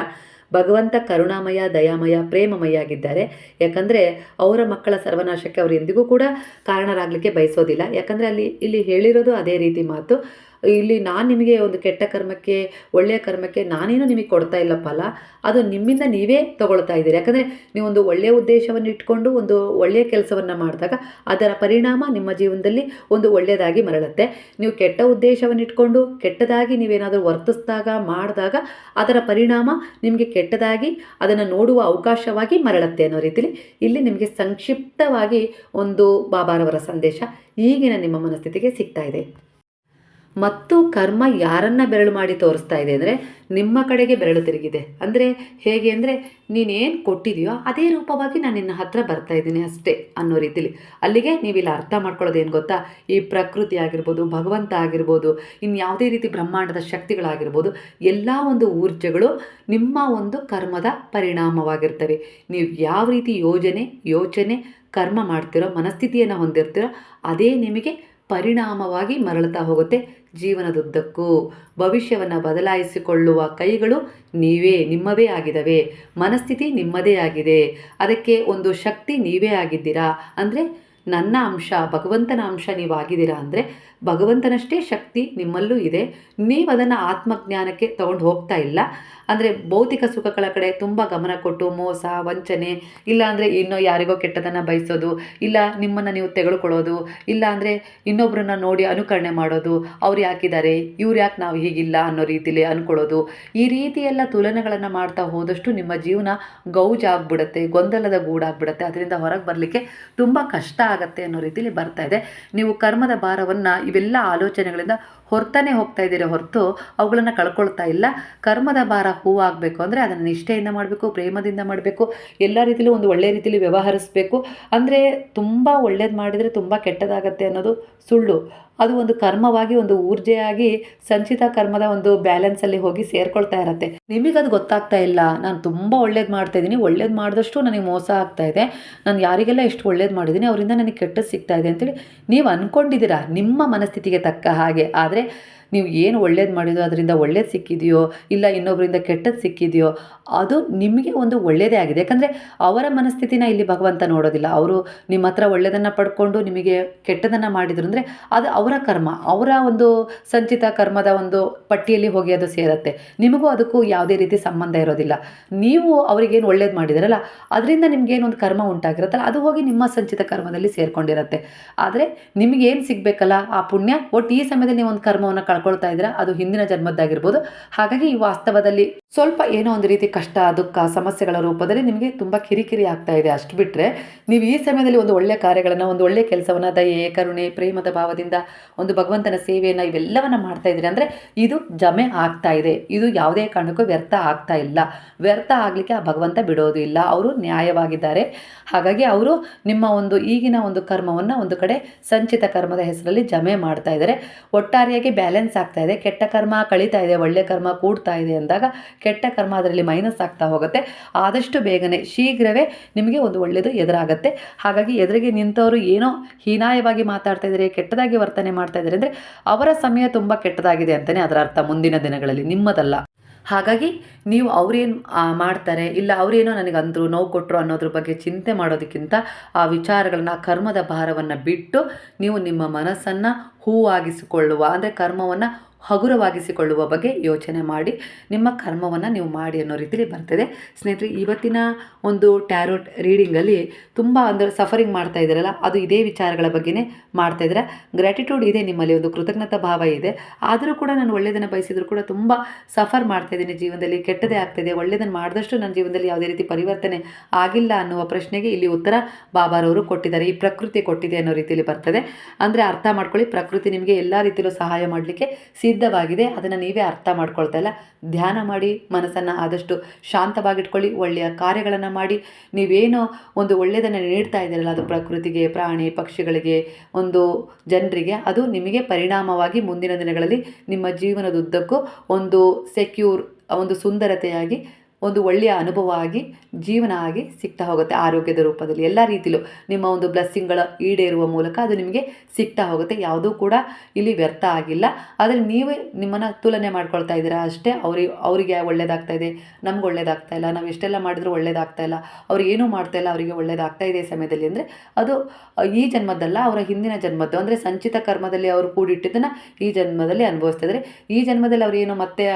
ಭಗವಂತ ಕರುಣಾಮಯ, ದಯಾಮಯ, ಪ್ರೇಮಮಯ ಆಗಿದ್ದಾರೆ. ಯಾಕಂದರೆ ಅವರ ಮಕ್ಕಳ ಸರ್ವನಾಶಕ್ಕೆ ಅವರು ಎಂದಿಗೂ ಕೂಡ ಕಾರಣರಾಗಲಿಕ್ಕೆ ಬಯಸೋದಿಲ್ಲ. ಯಾಕಂದರೆ ಅಲ್ಲಿ, ಇಲ್ಲಿ ಹೇಳಿರೋದು ಅದೇ ರೀತಿ ಮಾತು. ಇಲ್ಲಿ ನಾನು ನಿಮಗೆ ಒಂದು ಕೆಟ್ಟ ಕರ್ಮಕ್ಕೆ, ಒಳ್ಳೆಯ ಕರ್ಮಕ್ಕೆ ನಾನೇನು ನಿಮಗೆ ಕೊಡ್ತಾ ಇಲ್ಲ ಫಲ. ಅದು ನಿಮ್ಮಿಂದ ನೀವೇ ತಗೊಳ್ತಾ ಇದ್ದೀರಿ. ಯಾಕಂದರೆ ನೀವೊಂದು ಒಳ್ಳೆಯ ಉದ್ದೇಶವನ್ನು ಇಟ್ಕೊಂಡು ಒಂದು ಒಳ್ಳೆಯ ಕೆಲಸವನ್ನು ಮಾಡಿದಾಗ ಅದರ ಪರಿಣಾಮ ನಿಮ್ಮ ಜೀವನದಲ್ಲಿ ಒಂದು ಒಳ್ಳೆಯದಾಗಿ ಮರಳುತ್ತೆ. ನೀವು ಕೆಟ್ಟ ಉದ್ದೇಶವನ್ನು ಇಟ್ಕೊಂಡು ಕೆಟ್ಟದಾಗಿ ನೀವೇನಾದರೂ ವರ್ತಿಸಿದಾಗ, ಮಾಡಿದಾಗ ಅದರ ಪರಿಣಾಮ ನಿಮಗೆ ಕೆಟ್ಟದಾಗಿ ಅದನ್ನು ನೋಡುವ ಅವಕಾಶವಾಗಿ ಮರಳುತ್ತೆ ಅನ್ನೋ ರೀತಿಲಿ ಇಲ್ಲಿ ನಿಮಗೆ ಸಂಕ್ಷಿಪ್ತವಾಗಿ ಒಂದು ಬಾಬಾರವರ ಸಂದೇಶ ಈಗಿನ ನಿಮ್ಮ ಮನಸ್ಥಿತಿಗೆ ಸಿಗ್ತಾ ಇದೆ. ಮತ್ತು ಕರ್ಮ ಯಾರನ್ನ ಬೆರಳು ಮಾಡಿ ತೋರಿಸ್ತಾ ಇದೆ ಅಂದರೆ ನಿಮ್ಮ ಕಡೆಗೆ ಬೆರಳು ತಿರುಗಿದೆ. ಅಂದರೆ ಹೇಗೆ ಅಂದರೆ ನೀನೇನು ಕೊಟ್ಟಿದೆಯೋ ಅದೇ ರೂಪವಾಗಿ ನಾನು ನಿನ್ನ ಹತ್ರ ಬರ್ತಾ ಇದ್ದೀನಿ ಅಷ್ಟೇ ಅನ್ನೋ ರೀತಿಲಿ. ಅಲ್ಲಿಗೆ ನೀವಿಲ್ಲಿ ಅರ್ಥ ಮಾಡ್ಕೊಳ್ಳೋದು ಏನು ಗೊತ್ತಾ? ಈ ಪ್ರಕೃತಿ ಆಗಿರ್ಬೋದು, ಭಗವಂತ ಆಗಿರ್ಬೋದು ಇನ್ನು ಯಾವುದೇ ರೀತಿ ಬ್ರಹ್ಮಾಂಡದ ಶಕ್ತಿಗಳಾಗಿರ್ಬೋದು, ಎಲ್ಲ ಒಂದು ಊರ್ಜೆಗಳು ನಿಮ್ಮ ಒಂದು ಕರ್ಮದ ಪರಿಣಾಮವಾಗಿರ್ತವೆ. ನೀವು ಯಾವ ರೀತಿ ಯೋಜನೆ, ಯೋಚನೆ, ಕರ್ಮ ಮಾಡ್ತಿರೋ, ಮನಸ್ಥಿತಿಯನ್ನು ಹೊಂದಿರ್ತೀರೋ, ಅದೇ ನಿಮಗೆ ಪರಿಣಾಮವಾಗಿ ಮರಳುತ್ತಾ ಹೋಗುತ್ತೆ. ಜೀವನದುದ್ದಕ್ಕೂ ಭವಿಷ್ಯವನ್ನು ಬದಲಾಯಿಸಿಕೊಳ್ಳುವ ಕೈಗಳು ನೀವೇ, ನಿಮ್ಮವೇ ಆಗಿದವೆ. ಮನಸ್ಥಿತಿ ನಿಮ್ಮದೇ ಆಗಿದೆ. ಅದಕ್ಕೆ ಒಂದು ಶಕ್ತಿ ನೀವೇ ಆಗಿದ್ದೀರಾ? ಅಂದರೆ ನನ್ನ ಅಂಶ, ಭಗವಂತನ ಅಂಶ ನೀವಾಗಿದ್ದೀರಾ ಅಂದರೆ ಭಗವಂತನಷ್ಟೇ ಶಕ್ತಿ ನಿಮ್ಮಲ್ಲೂ ಇದೆ. ನೀವು ಅದನ್ನು ಆತ್ಮಜ್ಞಾನಕ್ಕೆ ತಗೊಂಡು ಹೋಗ್ತಾ ಇಲ್ಲ. ಅಂದರೆ ಭೌತಿಕ ಸುಖಗಳ ಕಡೆ ತುಂಬ ಗಮನ ಕೊಟ್ಟು ಮೋಸ, ವಂಚನೆ, ಇಲ್ಲ ಅಂದರೆ ಇನ್ನೂ ಯಾರಿಗೋ ಕೆಟ್ಟದನ್ನು ಬಯಸೋದು, ಇಲ್ಲ ನಿಮ್ಮನ್ನು ನೀವು ತೆಗೆದುಕೊಳ್ಳೋದು, ಇಲ್ಲ ಅಂದರೆ ಇನ್ನೊಬ್ಬರನ್ನ ನೋಡಿ ಅನುಕರಣೆ ಮಾಡೋದು, ಅವ್ರು ಯಾಕಿದ್ದಾರೆ, ಇವ್ರು ಯಾಕೆ ನಾವು ಹೀಗಿಲ್ಲ ಅನ್ನೋ ರೀತಿಲಿ ಅಂದ್ಕೊಳ್ಳೋದು ಈ ರೀತಿಯೆಲ್ಲ ತುಲನೆಗಳನ್ನು ಮಾಡ್ತಾ ಹೋದಷ್ಟು ನಿಮ್ಮ ಜೀವನ ಗೌಜಾಗ್ಬಿಡುತ್ತೆ, ಗೊಂದಲದ ಗೂಡಾಗ್ಬಿಡುತ್ತೆ. ಅದರಿಂದ ಹೊರಗೆ ಬರಲಿಕ್ಕೆ ತುಂಬ ಕಷ್ಟ ಆಗುತ್ತೆ ಅನ್ನೋ ರೀತಿಲಿ ಬರ್ತಾ ಇದೆ. ನೀವು ಕರ್ಮದ ಭಾರವನ್ನು ಇವೆಲ್ಲ ಆಲೋಚನೆಗಳಿಂದ ಹೊರ್ತಾನೆ ಹೋಗ್ತಾ ಇದ್ದೀರ ಹೊರತು ಅವುಗಳನ್ನು ಕಳ್ಕೊಳ್ತಾ ಇಲ್ಲ. ಕರ್ಮದ ಭಾರ ಹೂವಾಗಬೇಕು ಅಂದರೆ ಅದನ್ನು ನಿಷ್ಠೆಯಿಂದ ಮಾಡಬೇಕು, ಪ್ರೇಮದಿಂದ ಮಾಡಬೇಕು, ಎಲ್ಲ ರೀತಿಯಲ್ಲೂ ಒಂದು ಒಳ್ಳೆಯ ರೀತಿಯಲ್ಲಿ ವ್ಯವಹರಿಸಬೇಕು. ಅಂದರೆ ತುಂಬ ಒಳ್ಳೇದು ಮಾಡಿದರೆ ತುಂಬ ಕೆಟ್ಟದಾಗತ್ತೆ ಅನ್ನೋದು ಸುಳ್ಳು. ಅದು ಒಂದು ಕರ್ಮವಾಗಿ, ಒಂದು ಊರ್ಜೆಯಾಗಿ ಸಂಚಿತ ಕರ್ಮದ ಒಂದು ಬ್ಯಾಲೆನ್ಸಲ್ಲಿ ಹೋಗಿ ಸೇರ್ಕೊಳ್ತಾ ಇರತ್ತೆ. ನಿಮಗದು ಗೊತ್ತಾಗ್ತಾ ಇಲ್ಲ. ನಾನು ತುಂಬ ಒಳ್ಳೇದು ಮಾಡ್ತಾ ಇದ್ದೀನಿ. ಒಳ್ಳೇದು ಮಾಡಿದಷ್ಟು ನನಗೆ ಮೋಸ ಆಗ್ತಾ ಇದೆ. ನಾನು ಯಾರಿಗೆಲ್ಲ ಎಷ್ಟು ಒಳ್ಳೇದು ಮಾಡಿದ್ದೀನಿ, ಅವರಿಂದ ನನಗೆ ಕೆಟ್ಟದ್ದು ಸಿಗ್ತಾ ಇದೆ ಅಂತೇಳಿ ನೀವು ಅಂದ್ಕೊಂಡಿದ್ದೀರಾ ನಿಮ್ಮ ಮನಸ್ಥಿತಿಗೆ ತಕ್ಕ ಹಾಗೆ. ಆದರೆ Padre ನೀವು ಏನು ಒಳ್ಳೇದು ಮಾಡಿದೋ ಅದರಿಂದ ಒಳ್ಳೇದು ಸಿಕ್ಕಿದೆಯೋ ಇಲ್ಲ ಇನ್ನೊಬ್ಬರಿಂದ ಕೆಟ್ಟದ್ದು ಸಿಕ್ಕಿದೆಯೋ, ಅದು ನಿಮಗೆ ಒಂದು ಒಳ್ಳೆಯದೇ ಆಗಿದೆ. ಯಾಕಂದರೆ ಅವರ ಮನಸ್ಥಿತಿನ ಇಲ್ಲಿ ಭಗವಂತ ನೋಡೋದಿಲ್ಲ. ಅವರು ನಿಮ್ಮ ಹತ್ರ ಒಳ್ಳೆಯದನ್ನು ಪಡ್ಕೊಂಡು ನಿಮಗೆ ಕೆಟ್ಟದನ್ನು ಮಾಡಿದ್ರು ಅಂದರೆ ಅದು ಅವರ ಕರ್ಮ. ಅವರ ಒಂದು ಸಂಚಿತ ಕರ್ಮದ ಒಂದು ಪಟ್ಟಿಯಲ್ಲಿ ಹೋಗಿ ಅದು ಸೇರುತ್ತೆ. ನಿಮಗೂ ಅದಕ್ಕೂ ಯಾವುದೇ ರೀತಿ ಸಂಬಂಧ ಇರೋದಿಲ್ಲ. ನೀವು ಅವರಿಗೇನು ಒಳ್ಳೇದು ಮಾಡಿದಾರಲ್ಲ, ಅದರಿಂದ ನಿಮಗೇನು ಒಂದು ಕರ್ಮ ಉಂಟಾಗಿರುತ್ತಲ್ಲ, ಅದು ಹೋಗಿ ನಿಮ್ಮ ಸಂಚಿತ ಕರ್ಮದಲ್ಲಿ ಸೇರಿಕೊಂಡಿರುತ್ತೆ. ಆದರೆ ನಿಮಗೇನು ಸಿಗಬೇಕಲ್ಲ? ಆ ಪುಣ್ಯ. ಒಟ್ಟು ಈ ಸಮಯದಲ್ಲಿ ನೀವು ಒಂದು ಕರ್ಮವನ್ನು ಕಳ್ಕೊಳ್ತಾ ಇದ್ದೀರಾ ಅದು ಹಿಂದಿನ ಜನ್ಮದ್ದಾಗಿರ್ಬೋದು. ಹಾಗಾಗಿ ಈ ವಾಸ್ತವದಲ್ಲಿ ಸ್ವಲ್ಪ ಏನೋ ಒಂದು ರೀತಿ ಕಷ್ಟ, ದುಃಖ, ಸಮಸ್ಯೆಗಳ ರೂಪದಲ್ಲಿ ನಿಮಗೆ ತುಂಬ ಕಿರಿಕಿರಿ ಆಗ್ತಾ ಇದೆ ಅಷ್ಟು ಬಿಟ್ಟರೆ ನೀವು ಈ ಸಮಯದಲ್ಲಿ ಒಂದು ಒಳ್ಳೆಯ ಕಾರ್ಯಗಳನ್ನು, ಒಂದು ಒಳ್ಳೆಯ ಕೆಲಸವನ್ನು, ದಯೆ, ಕರುಣೆ, ಪ್ರೇಮದ ಭಾವದಿಂದ ಒಂದು ಭಗವಂತನ ಸೇವೆಯನ್ನು ಇವೆಲ್ಲವನ್ನು ಮಾಡ್ತಾ ಇದ್ದೀರಿ ಅಂದರೆ ಇದು ಜಮೆ ಆಗ್ತಾ ಇದೆ. ಇದು ಯಾವುದೇ ಕಾರಣಕ್ಕೂ ವ್ಯರ್ಥ ಆಗ್ತಾ ಇಲ್ಲ. ವ್ಯರ್ಥ ಆಗಲಿಕ್ಕೆ ಆ ಭಗವಂತ ಬಿಡೋದು ಇಲ್ಲ. ಅವರು ನ್ಯಾಯವಾಗಿದ್ದಾರೆ. ಹಾಗಾಗಿ ಅವರು ನಿಮ್ಮ ಒಂದು ಈಗಿನ ಒಂದು ಕರ್ಮವನ್ನು ಒಂದು ಕಡೆ ಸಂಚಿತ ಕರ್ಮದ ಹೆಸರಲ್ಲಿ ಜಮೆ ಮಾಡ್ತಾ ಇದ್ದಾರೆ. ಒಟ್ಟಾರೆಯಾಗಿ ಬ್ಯಾಲೆನ್ಸ್ ಆಗ್ತಾ ಇದೆ. ಕೆಟ್ಟ ಕರ್ಮ ಕಳೀತಾ ಇದೆ, ಒಳ್ಳೆ ಕರ್ಮ ಕೂಡ್ತಾ ಇದೆ ಅಂದಾಗ ಕೆಟ್ಟ ಕರ್ಮ ಅದರಲ್ಲಿ ಮೈನಸ್ ಆಗ್ತಾ ಹೋಗುತ್ತೆ. ಆದಷ್ಟು ಬೇಗನೆ, ಶೀಘ್ರವೇ ನಿಮಗೆ ಒಂದು ಒಳ್ಳೆಯದು ಎದುರಾಗುತ್ತೆ. ಹಾಗಾಗಿ ಎದುರಿಗೆ ನಿಂತವರು ಏನೋ ಹೀನಾಯವಾಗಿ ಮಾತಾಡ್ತಾ ಇದ್ದಾರೆ ಕೆಟ್ಟದಾಗಿ ವರ್ತನೆ ಮಾಡ್ತಾ ಇದ್ದಾರೆ ಅಂದರೆ ಅವರ ಸಮಯ ತುಂಬ ಕೆಟ್ಟದಾಗಿದೆ ಅಂತಲೇ ಅದರ ಅರ್ಥ ಮುಂದಿನ ದಿನಗಳಲ್ಲಿ ನಿಮ್ಮದಲ್ಲ. ಹಾಗಾಗಿ ನೀವು ಅವ್ರೇನು ಮಾಡ್ತಾರೆ, ಇಲ್ಲ ಅವರೇನೋ ನನಗೆ ಅಂದರು, ನೋವು ಕೊಟ್ಟರು ಅನ್ನೋದ್ರ ಬಗ್ಗೆ ಚಿಂತೆ ಮಾಡೋದಕ್ಕಿಂತ ಆ ವಿಚಾರಗಳನ್ನ, ಕರ್ಮದ ಭಾರವನ್ನು ಬಿಟ್ಟು ನೀವು ನಿಮ್ಮ ಮನಸ್ಸನ್ನು ಹೂವಾಗಿಸಿಕೊಳ್ಳುವ, ಅಂದರೆ ಕರ್ಮವನ್ನು ಹಗುರವಾಗಿಸಿಕೊಳ್ಳುವ ಬಗ್ಗೆ ಯೋಚನೆ ಮಾಡಿ ನಿಮ್ಮ ಕರ್ಮವನ್ನು ನೀವು ಮಾಡಿ ಅನ್ನೋ ರೀತಿಲಿ ಬರ್ತದೆ. ಸ್ನೇಹಿತರೆ, ಇವತ್ತಿನ ಒಂದು ಟ್ಯಾರೋಟ್ ರೀಡಿಂಗಲ್ಲಿ ತುಂಬ ಅಂದರೆ ಸಫರಿಂಗ್ ಮಾಡ್ತಾ ಇದ್ದಾರಲ್ಲ, ಅದು ಇದೇ ವಿಚಾರಗಳ ಬಗ್ಗೆನೇ ಮಾಡ್ತಾ ಇದ್ದಾರೆ. ಗ್ರ್ಯಾಟಿಟ್ಯೂಡ್ ಇದೆ ನಿಮ್ಮಲ್ಲಿ, ಒಂದು ಕೃತಜ್ಞತಾ ಭಾವ ಇದೆ. ಆದರೂ ಕೂಡ ನಾನು ಒಳ್ಳೆಯದನ್ನು ಬಯಸಿದ್ರು ಕೂಡ ತುಂಬ ಸಫರ್ ಮಾಡ್ತಾ ಇದ್ದೀನಿ ಜೀವನದಲ್ಲಿ. ಕೆಟ್ಟದೇ ಆಗ್ತಿದೆ. ಒಳ್ಳೆಯದನ್ನು ಮಾಡಿದಷ್ಟು ನನ್ನ ಜೀವನದಲ್ಲಿ ಯಾವುದೇ ರೀತಿ ಪರಿವರ್ತನೆ ಆಗಿಲ್ಲ ಅನ್ನುವ ಪ್ರಶ್ನೆಗೆ ಇಲ್ಲಿ ಉತ್ತರ ಬಾಬಾರವರು ಕೊಟ್ಟಿದ್ದಾರೆ. ಈ ಪ್ರಕೃತಿ ಕೊಟ್ಟಿದೆ ಅನ್ನೋ ರೀತಿಯಲ್ಲಿ ಬರ್ತದೆ. ಅಂದರೆ ಅರ್ಥ ಮಾಡ್ಕೊಳ್ಳಿ, ಪ್ರಕೃತಿ ನಿಮಗೆ ಎಲ್ಲ ರೀತಿಯಲ್ಲೂ ಸಹಾಯ ಮಾಡಲಿಕ್ಕೆ ಸಿದ್ಧವಾಗಿದೆ. ಅದನ್ನು ನೀವೇ ಅರ್ಥ ಮಾಡ್ಕೊಳ್ತಾ ಇಲ್ಲ. ಧ್ಯಾನ ಮಾಡಿ, ಮನಸ್ಸನ್ನು ಆದಷ್ಟು ಶಾಂತವಾಗಿಟ್ಕೊಳ್ಳಿ, ಒಳ್ಳೆಯ ಕಾರ್ಯಗಳನ್ನು ಮಾಡಿ. ನೀವೇನೋ ಒಂದು ಒಳ್ಳೆಯದನ್ನು ನೀಡ್ತಾ ಇದ್ದೀರಲ್ಲ, ಅದು ಪ್ರಕೃತಿಗೆ, ಪ್ರಾಣಿ, ಪಕ್ಷಿಗಳಿಗೆ, ಒಂದು ಜನರಿಗೆ, ಅದು ನಿಮಗೆ ಪರಿಣಾಮವಾಗಿ ಮುಂದಿನ ದಿನಗಳಲ್ಲಿ ನಿಮ್ಮ ಜೀವನದುದ್ದಕ್ಕೂ ಒಂದು ಸೆಕ್ಯೂರ್ ಒಂದು ಸುಂದರತೆಯಾಗಿ ಒಂದು ಒಳ್ಳೆಯ ಅನುಭವ ಆಗಿ, ಜೀವನ ಆಗಿ ಸಿಗ್ತಾ ಹೋಗುತ್ತೆ ಆರೋಗ್ಯದ ರೂಪದಲ್ಲಿ. ಎಲ್ಲ ರೀತಿಲೂ ನಿಮ್ಮ ಒಂದು ಬ್ಲೆಸ್ಸಿಂಗ್ಗಳ ಈಡೇರುವ ಮೂಲಕ ಅದು ನಿಮಗೆ ಸಿಗ್ತಾ ಹೋಗುತ್ತೆ. ಯಾವುದೂ ಕೂಡ ಇಲ್ಲಿ ವ್ಯರ್ಥ ಆಗಿಲ್ಲ. ಆದರೆ ನೀವೇ ನಿಮ್ಮನ್ನು ತುಲನೆ ಮಾಡ್ಕೊಳ್ತಾ ಇದ್ದೀರಾ? ಅಷ್ಟೇ ಅವ್ರಿಗೆ ಅವರಿಗೆ ಒಳ್ಳೇದಾಗ್ತಾ ಇದೆ, ನಮ್ಗೆ ಒಳ್ಳೇದಾಗ್ತಾ ಇಲ್ಲ, ನಾವು ಎಷ್ಟೆಲ್ಲ ಮಾಡಿದ್ರೂ ಒಳ್ಳೇದಾಗ್ತಾ ಇಲ್ಲ, ಅವ್ರು ಏನೂ ಮಾಡ್ತಾ ಇಲ್ಲ, ಅವರಿಗೆ ಒಳ್ಳೇದಾಗ್ತಾ ಇದೆ ಸಮಯದಲ್ಲಿ ಅಂದರೆ ಅದು, ಈ ಜನ್ಮದಲ್ಲ ಅವರ ಹಿಂದಿನ ಜನ್ಮದ್ದು. ಅಂದರೆ ಸಂಚಿತ ಕರ್ಮದಲ್ಲಿ ಅವರು ಕೂಡಿಟ್ಟಿದ್ದನ್ನು ಈ ಜನ್ಮದಲ್ಲಿ ಅನುಭವಿಸ್ತಾ ಇದ್ದಾರೆ. ಈ ಜನ್ಮದಲ್ಲಿ ಅವ್ರು ಏನು ಮತ್ತೆ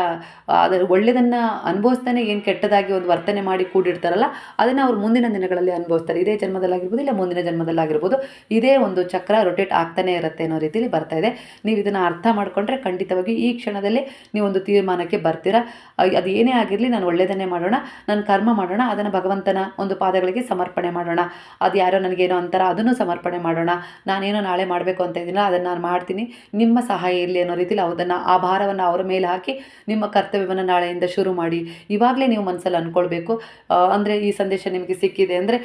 ಅದರ ಒಳ್ಳೆಯದನ್ನು ಅನುಭವಿಸ್ತಾನೆ ಏನು ಕೆಟ್ಟದಾಗಿ ಒಂದು ವರ್ತನೆ ಮಾಡಿ ಕೂಡಿರ್ತಾರಲ್ಲ ಅದನ್ನು ಅವ್ರು ಮುಂದಿನ ದಿನಗಳಲ್ಲಿ ಅನುಭವಿಸ್ತಾರೆ. ಇದೇ ಜನ್ಮದಲ್ಲಾಗಿರ್ಬೋದು ಇಲ್ಲ ಮುಂದಿನ ಜನ್ಮದಲ್ಲಾಗಿರ್ಬೋದು, ಇದೇ ಒಂದು ಚಕ್ರ ರೊಟೇಟ್ ಆಗ್ತಾನೆ ಇರುತ್ತೆ ಅನ್ನೋ ರೀತಿಯಲ್ಲಿ ಬರ್ತಾ ಇದೆ. ನೀವು ಇದನ್ನು ಅರ್ಥ ಮಾಡಿಕೊಂಡ್ರೆ ಖಂಡಿತವಾಗಿ ಈ ಕ್ಷಣದಲ್ಲಿ ನೀವು ಒಂದು ತೀರ್ಮಾನಕ್ಕೆ ಬರ್ತೀರಾ. ಅದು ಏನೇ ಆಗಿರಲಿ ನಾನು ಒಳ್ಳೆಯದನ್ನೇ ಮಾಡೋಣ, ನಾನು ಕರ್ಮ ಮಾಡೋಣ, ಅದನ್ನು ಭಗವಂತನ ಒಂದು ಪಾದಗಳಿಗೆ ಸಮರ್ಪಣೆ ಮಾಡೋಣ. ಅದು ಯಾರೋ ನನಗೇನೋ ಅಂತಾರ ಅದನ್ನು ಸಮರ್ಪಣೆ ಮಾಡೋಣ. ನಾನೇನೋ ನಾಳೆ ಮಾಡಬೇಕು ಅಂತ ಇದ್ದೀನಿ ಅದನ್ನು ನಾನು ಮಾಡ್ತೀನಿ. ನಿಮ್ಮ ಸಹಾಯ ಇರಲಿ ಅನ್ನೋ ರೀತಿಯಲ್ಲಿ ಅದನ್ನು ಆ ಭಾರವನ್ನು ಅವರ ಮೇಲೆ ಹಾಕಿ ನಿಮ್ಮ ಕರ್ತವ್ಯವನ್ನು ನಾಳೆಯಿಂದ ಶುರು ಮಾಡಿ. ಇವಾಗಲೇ ನೀವು ಮನಸ್ಸಲ್ಲಿ ಅಂದ್ಕೊಳ್ಬೇಕು ಅಂದರೆ ಈ ಸಂದೇಶ ನಿಮಗೆ ಸಿಕ್ಕಿದೆ ಅಂದರೆ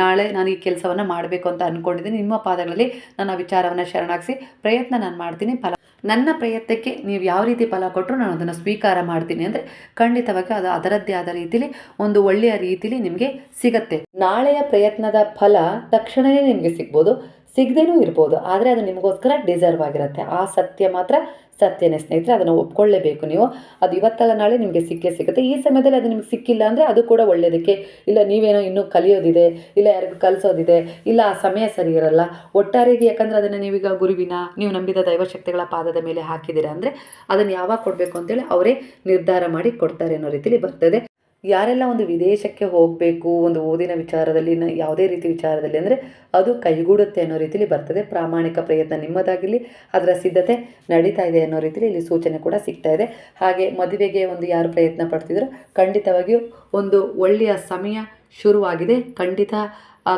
ನಾಳೆ ನಾನು ಈ ಕೆಲಸವನ್ನು ಮಾಡಬೇಕು ಅಂತ ಅಂದ್ಕೊಂಡಿದ್ದೀನಿ ನಿಮ್ಮ ಪಾದಗಳಲ್ಲಿ ನನ್ನ ವಿಚಾರವನ್ನು ಶರಣಾಗಿಸಿ ಪ್ರಯತ್ನ ನಾನು ಮಾಡ್ತೀನಿ. ಫಲ ನನ್ನ ಪ್ರಯತ್ನಕ್ಕೆ ನೀವು ಯಾವ ರೀತಿ ಫಲ ಕೊಟ್ಟರು ನಾನು ಅದನ್ನು ಸ್ವೀಕಾರ ಮಾಡ್ತೀನಿ ಅಂದರೆ, ಖಂಡಿತವಾಗಿ ಅದು ಅದರದ್ದೇ ಆದ ರೀತಿಲಿ ಒಂದು ಒಳ್ಳೆಯ ರೀತಿಲಿ ನಿಮಗೆ ಸಿಗತ್ತೆ. ನಾಳೆಯ ಪ್ರಯತ್ನದ ಫಲ ತಕ್ಷಣವೇ ನಿಮಗೆ ಸಿಗ್ಬೋದು. ಸಿಗದೇನೂ ಇರ್ಬೋದು. ಆದರೆ ಅದು ನಿಮಗೋಸ್ಕರ ಡಿಸರ್ವ್ ಆಗಿರುತ್ತೆ. ಆ ಸತ್ಯ ಮಾತ್ರ ಸತ್ಯನೇ ಸ್ನೇಹಿತರೆ, ಅದನ್ನು ಒಪ್ಕೊಳ್ಳೇಬೇಕು ನೀವು. ಅದು ಇವತ್ತಲ್ಲ, ನಾಳೆ ನಿಮಗೆ ಸಿಕ್ಕೇ ಸಿಗುತ್ತೆ. ಈ ಸಮಯದಲ್ಲಿ ಅದು ನಿಮ್ಗೆ ಸಿಕ್ಕಿಲ್ಲ ಅಂದರೆ ಅದು ಕೂಡ ಒಳ್ಳೆಯದಕ್ಕೆ ಇಲ್ಲ, ನೀವೇನೋ ಇನ್ನೂ ಕಲಿಯೋದಿದೆ, ಇಲ್ಲ ಯಾರಿಗೂ ಕಲಿಸೋದಿದೆ, ಇಲ್ಲ ಆ ಸಮಯ ಸರಿ ಇರಲ್ಲ. ಒಟ್ಟಾರೆಗೆ ಯಾಕಂದರೆ ಅದನ್ನು ನೀವೀಗ ಗುರುವಿನ, ನೀವು ನಂಬಿದ ದೈವಶಕ್ತಿಗಳ ಪಾದದ ಮೇಲೆ ಹಾಕಿದ್ದೀರಾ ಅಂದರೆ ಅದನ್ನು ಯಾವಾಗ ಕೊಡಬೇಕು ಅಂತೇಳಿ ಅವರೇ ನಿರ್ಧಾರ ಮಾಡಿ ಕೊಡ್ತಾರೆ ಅನ್ನೋ ರೀತಿಲಿ ಬರ್ತದೆ. ಯಾರೆಲ್ಲ ಒಂದು ವಿದೇಶಕ್ಕೆ ಹೋಗಬೇಕು, ಒಂದು ಓದಿನ ವಿಚಾರದಲ್ಲಿ ಯಾವುದೇ ರೀತಿ ವಿಚಾರದಲ್ಲಿ ಅಂದರೆ ಅದು ಕೈಗೂಡುತ್ತೆ ಅನ್ನೋ ರೀತಿಯಲ್ಲಿ ಬರ್ತದೆ. ಪ್ರಾಮಾಣಿಕ ಪ್ರಯತ್ನ ನಿಮ್ಮದಾಗಿರಲಿ, ಅದರ ಸಿದ್ಧತೆ ನಡೀತಾ ಇದೆ ಅನ್ನೋ ರೀತಿಯಲ್ಲಿ ಇಲ್ಲಿ ಸೂಚನೆ ಕೂಡ ಸಿಗ್ತಾ ಇದೆ. ಹಾಗೆ ಮದುವೆಗೆ ಒಂದು ಯಾರು ಪ್ರಯತ್ನ ಪಡ್ತಿದ್ರು ಖಂಡಿತವಾಗಿಯೂ ಒಂದು ಒಳ್ಳೆಯ ಸಮಯ ಶುರುವಾಗಿದೆ. ಖಂಡಿತ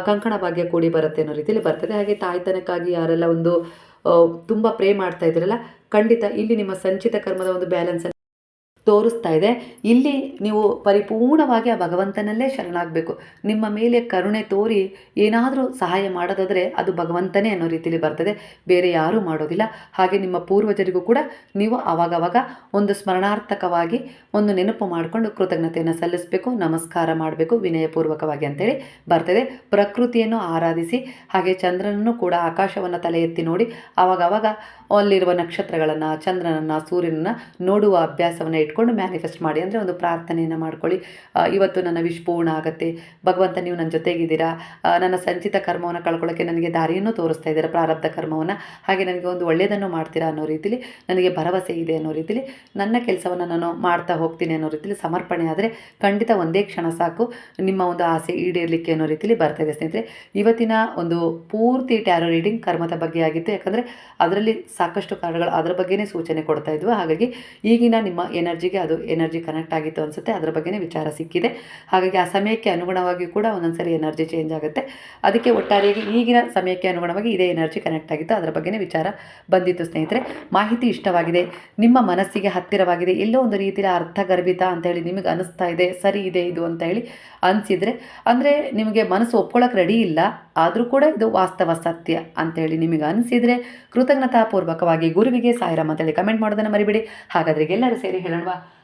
ಕಂಕಣ ಭಾಗ್ಯ ಕೂಡಿ ಬರುತ್ತೆ ಅನ್ನೋ ರೀತಿಯಲ್ಲಿ ಬರ್ತದೆ. ಹಾಗೆ ತಾಯ್ತನಕ್ಕಾಗಿ ಯಾರೆಲ್ಲ ಒಂದು ತುಂಬ ಪ್ರೇ ಮಾಡ್ತಾ ಇದ್ರಲ್ಲ, ಖಂಡಿತ ಇಲ್ಲಿ ನಿಮ್ಮ ಸಂಚಿತ ಕರ್ಮದ ಒಂದು ಬ್ಯಾಲೆನ್ಸ್ ತೋರಿಸ್ತಾ ಇದೆ. ಇಲ್ಲಿ ನೀವು ಪರಿಪೂರ್ಣವಾಗಿ ಆ ಭಗವಂತನಲ್ಲೇ ಶರಣಾಗಬೇಕು. ನಿಮ್ಮ ಮೇಲೆ ಕರುಣೆ ತೋರಿ ಏನಾದರೂ ಸಹಾಯ ಮಾಡೋದಾದರೆ ಅದು ಭಗವಂತನೇ ಅನ್ನೋ ರೀತಿಯಲ್ಲಿ ಬರ್ತದೆ. ಬೇರೆ ಯಾರೂ ಮಾಡೋದಿಲ್ಲ. ಹಾಗೆ ನಿಮ್ಮ ಪೂರ್ವಜರಿಗೂ ಕೂಡ ನೀವು ಆವಾಗವಾಗ ಒಂದು ಸ್ಮರಣಾರ್ಥಕವಾಗಿ ಒಂದು ನೆನಪು ಮಾಡಿಕೊಂಡು ಕೃತಜ್ಞತೆಯನ್ನು ಸಲ್ಲಿಸಬೇಕು, ನಮಸ್ಕಾರ ಮಾಡಬೇಕು, ವಿನಯಪೂರ್ವಕವಾಗಿ ಅಂತೇಳಿ ಬರ್ತದೆ. ಪ್ರಕೃತಿಯನ್ನು ಆರಾಧಿಸಿ, ಹಾಗೆ ಚಂದ್ರನನ್ನು ಕೂಡ ಆಕಾಶವನ್ನು ತಲೆ ಎತ್ತಿ ನೋಡಿ ಆವಾಗವಾಗ ಅಲ್ಲಿರುವ ನಕ್ಷತ್ರಗಳನ್ನು, ಚಂದ್ರನನ್ನು, ಸೂರ್ಯನನ್ನು ನೋಡುವ ಅಭ್ಯಾಸವನ್ನು ಮ್ಯಾನಿಫೆಸ್ಟ್ ಮಾಡಿ ಅಂದರೆ ಒಂದು ಪ್ರಾರ್ಥನೆಯನ್ನು ಮಾಡ್ಕೊಳ್ಳಿ. ಇವತ್ತು ನನ್ನ ವಿಶ್ ಪೂರ್ಣ ಆಗುತ್ತೆ. ಭಗವಂತ, ನೀವು ನನ್ನ ಜೊತೆಗಿದ್ದೀರಾ? ನನ್ನ ಸಂಚಿತ ಕರ್ಮವನ್ನು ಕಳ್ಕೊಳ್ಳೋಕ್ಕೆ ನನಗೆ ದಾರಿಯನ್ನು ತೋರಿಸ್ತಾ ಇದ್ದೀರಾ, ಪ್ರಾರಬ್ಧ ಕರ್ಮವನ್ನು. ಹಾಗೆ ನನಗೆ ಒಂದು ಒಳ್ಳೆಯದನ್ನು ಮಾಡ್ತೀರಾ ಅನ್ನೋ ರೀತಿಲಿ, ನನಗೆ ಭರವಸೆ ಇದೆ ಅನ್ನೋ ರೀತಿಲಿ, ನನ್ನ ಕೆಲಸವನ್ನು ನಾನು ಮಾಡ್ತಾ ಹೋಗ್ತೀನಿ ಅನ್ನೋ ರೀತಿಲಿ ಸಮರ್ಪಣೆ ಆದರೆ ಖಂಡಿತ ಒಂದೇ ಕ್ಷಣ ಸಾಕು. ನಿಮ್ಮ ಒಂದು ಆಸೆ ಈಡೇರಲಿಕ್ಕೆ ಅನ್ನೋ ರೀತಿಲಿ ಇದೆ ಸ್ನೇಹಿತರೆ. ಇವತ್ತಿನ ಒಂದು ಪೂರ್ತಿ ಟ್ಯಾರೋ ರೀಡಿಂಗ್ ಕರ್ಮದ ಬಗ್ಗೆ ಆಗಿತ್ತು. ಯಾಕಂದರೆ, ಅದರಲ್ಲಿ ಸಾಕಷ್ಟು ಕಾರಣಗಳು ಅದರ ಬಗ್ಗೆನೇ ಸೂಚನೆ ಕೊಡ್ತಾ ಇದ್ವು. ಹಾಗಾಗಿ ಈಗಿನ ನಿಮ್ಮ ಎನರ್ಜಿಗೆ ಅದು ಎನರ್ಜಿ ಕನೆಕ್ಟ್ ಆಗಿತ್ತು ಅನಿಸುತ್ತೆ. ಅದರ ಬಗ್ಗೆನೇ ವಿಚಾರ ಸಿಕ್ಕಿದೆ. ಹಾಗಾಗಿ ಆ ಸಮಯಕ್ಕೆ ಅನುಗುಣವಾಗಿ ಕೂಡ ಒಂದೊಂದ್ಸರಿ ಎನರ್ಜಿ ಚೇಂಜ್ ಆಗುತ್ತೆ. ಅದಕ್ಕೆ ಒಟ್ಟಾರೆಯಾಗಿ ಈಗಿನ ಸಮಯಕ್ಕೆ ಅನುಗುಣವಾಗಿ ಇದೇ ಎನರ್ಜಿ ಕನೆಕ್ಟ್ ಆಗಿತ್ತು. ಅದರ ಬಗ್ಗೆನೇ ವಿಚಾರ ಬಂದಿತ್ತು ಸ್ನೇಹಿತರೆ. ಮಾಹಿತಿ ಇಷ್ಟವಾಗಿದೆ. ನಿಮ್ಮ ಮನಸ್ಸಿಗೆ ಹತ್ತಿರವಾಗಿದೆ. ಎಲ್ಲೋ ಒಂದು ರೀತಿಯ ಅರ್ಥಗರ್ಭಿತ ಅಂತ ಹೇಳಿ ನಿಮಗೆ ಅನಿಸ್ತಾ ಇದೆ. ಸರಿ ಇದೆ ಇದು ಅಂತ ಹೇಳಿ ಅನಿಸಿದರೆ, ಅಂದರೆ ನಿಮಗೆ ಮನಸ್ಸು ಒಪ್ಕೊಳ್ಳೋಕೆ ರೆಡಿ ಇಲ್ಲ. ಆದರೂ ಕೂಡ ಇದು ವಾಸ್ತವ ಸತ್ಯ ಅಂತೇಳಿ ನಿಮಗೆ ಅನಿಸಿದರೆ ಕೃತಜ್ಞತಾಪೂರ್ವಕವಾಗಿ ಗುರುವಿಗೆ ಸಾಯಿರಾಮ್ ಅಂತೇಳಿ ಕಮೆಂಟ್ ಮಾಡೋದನ್ನು ಮರಿಬೇಡಿ. ಹಾಗಾದರೆ ಎಲ್ಲರೂ ಸೇರಿ ಹೇಳೋಣ.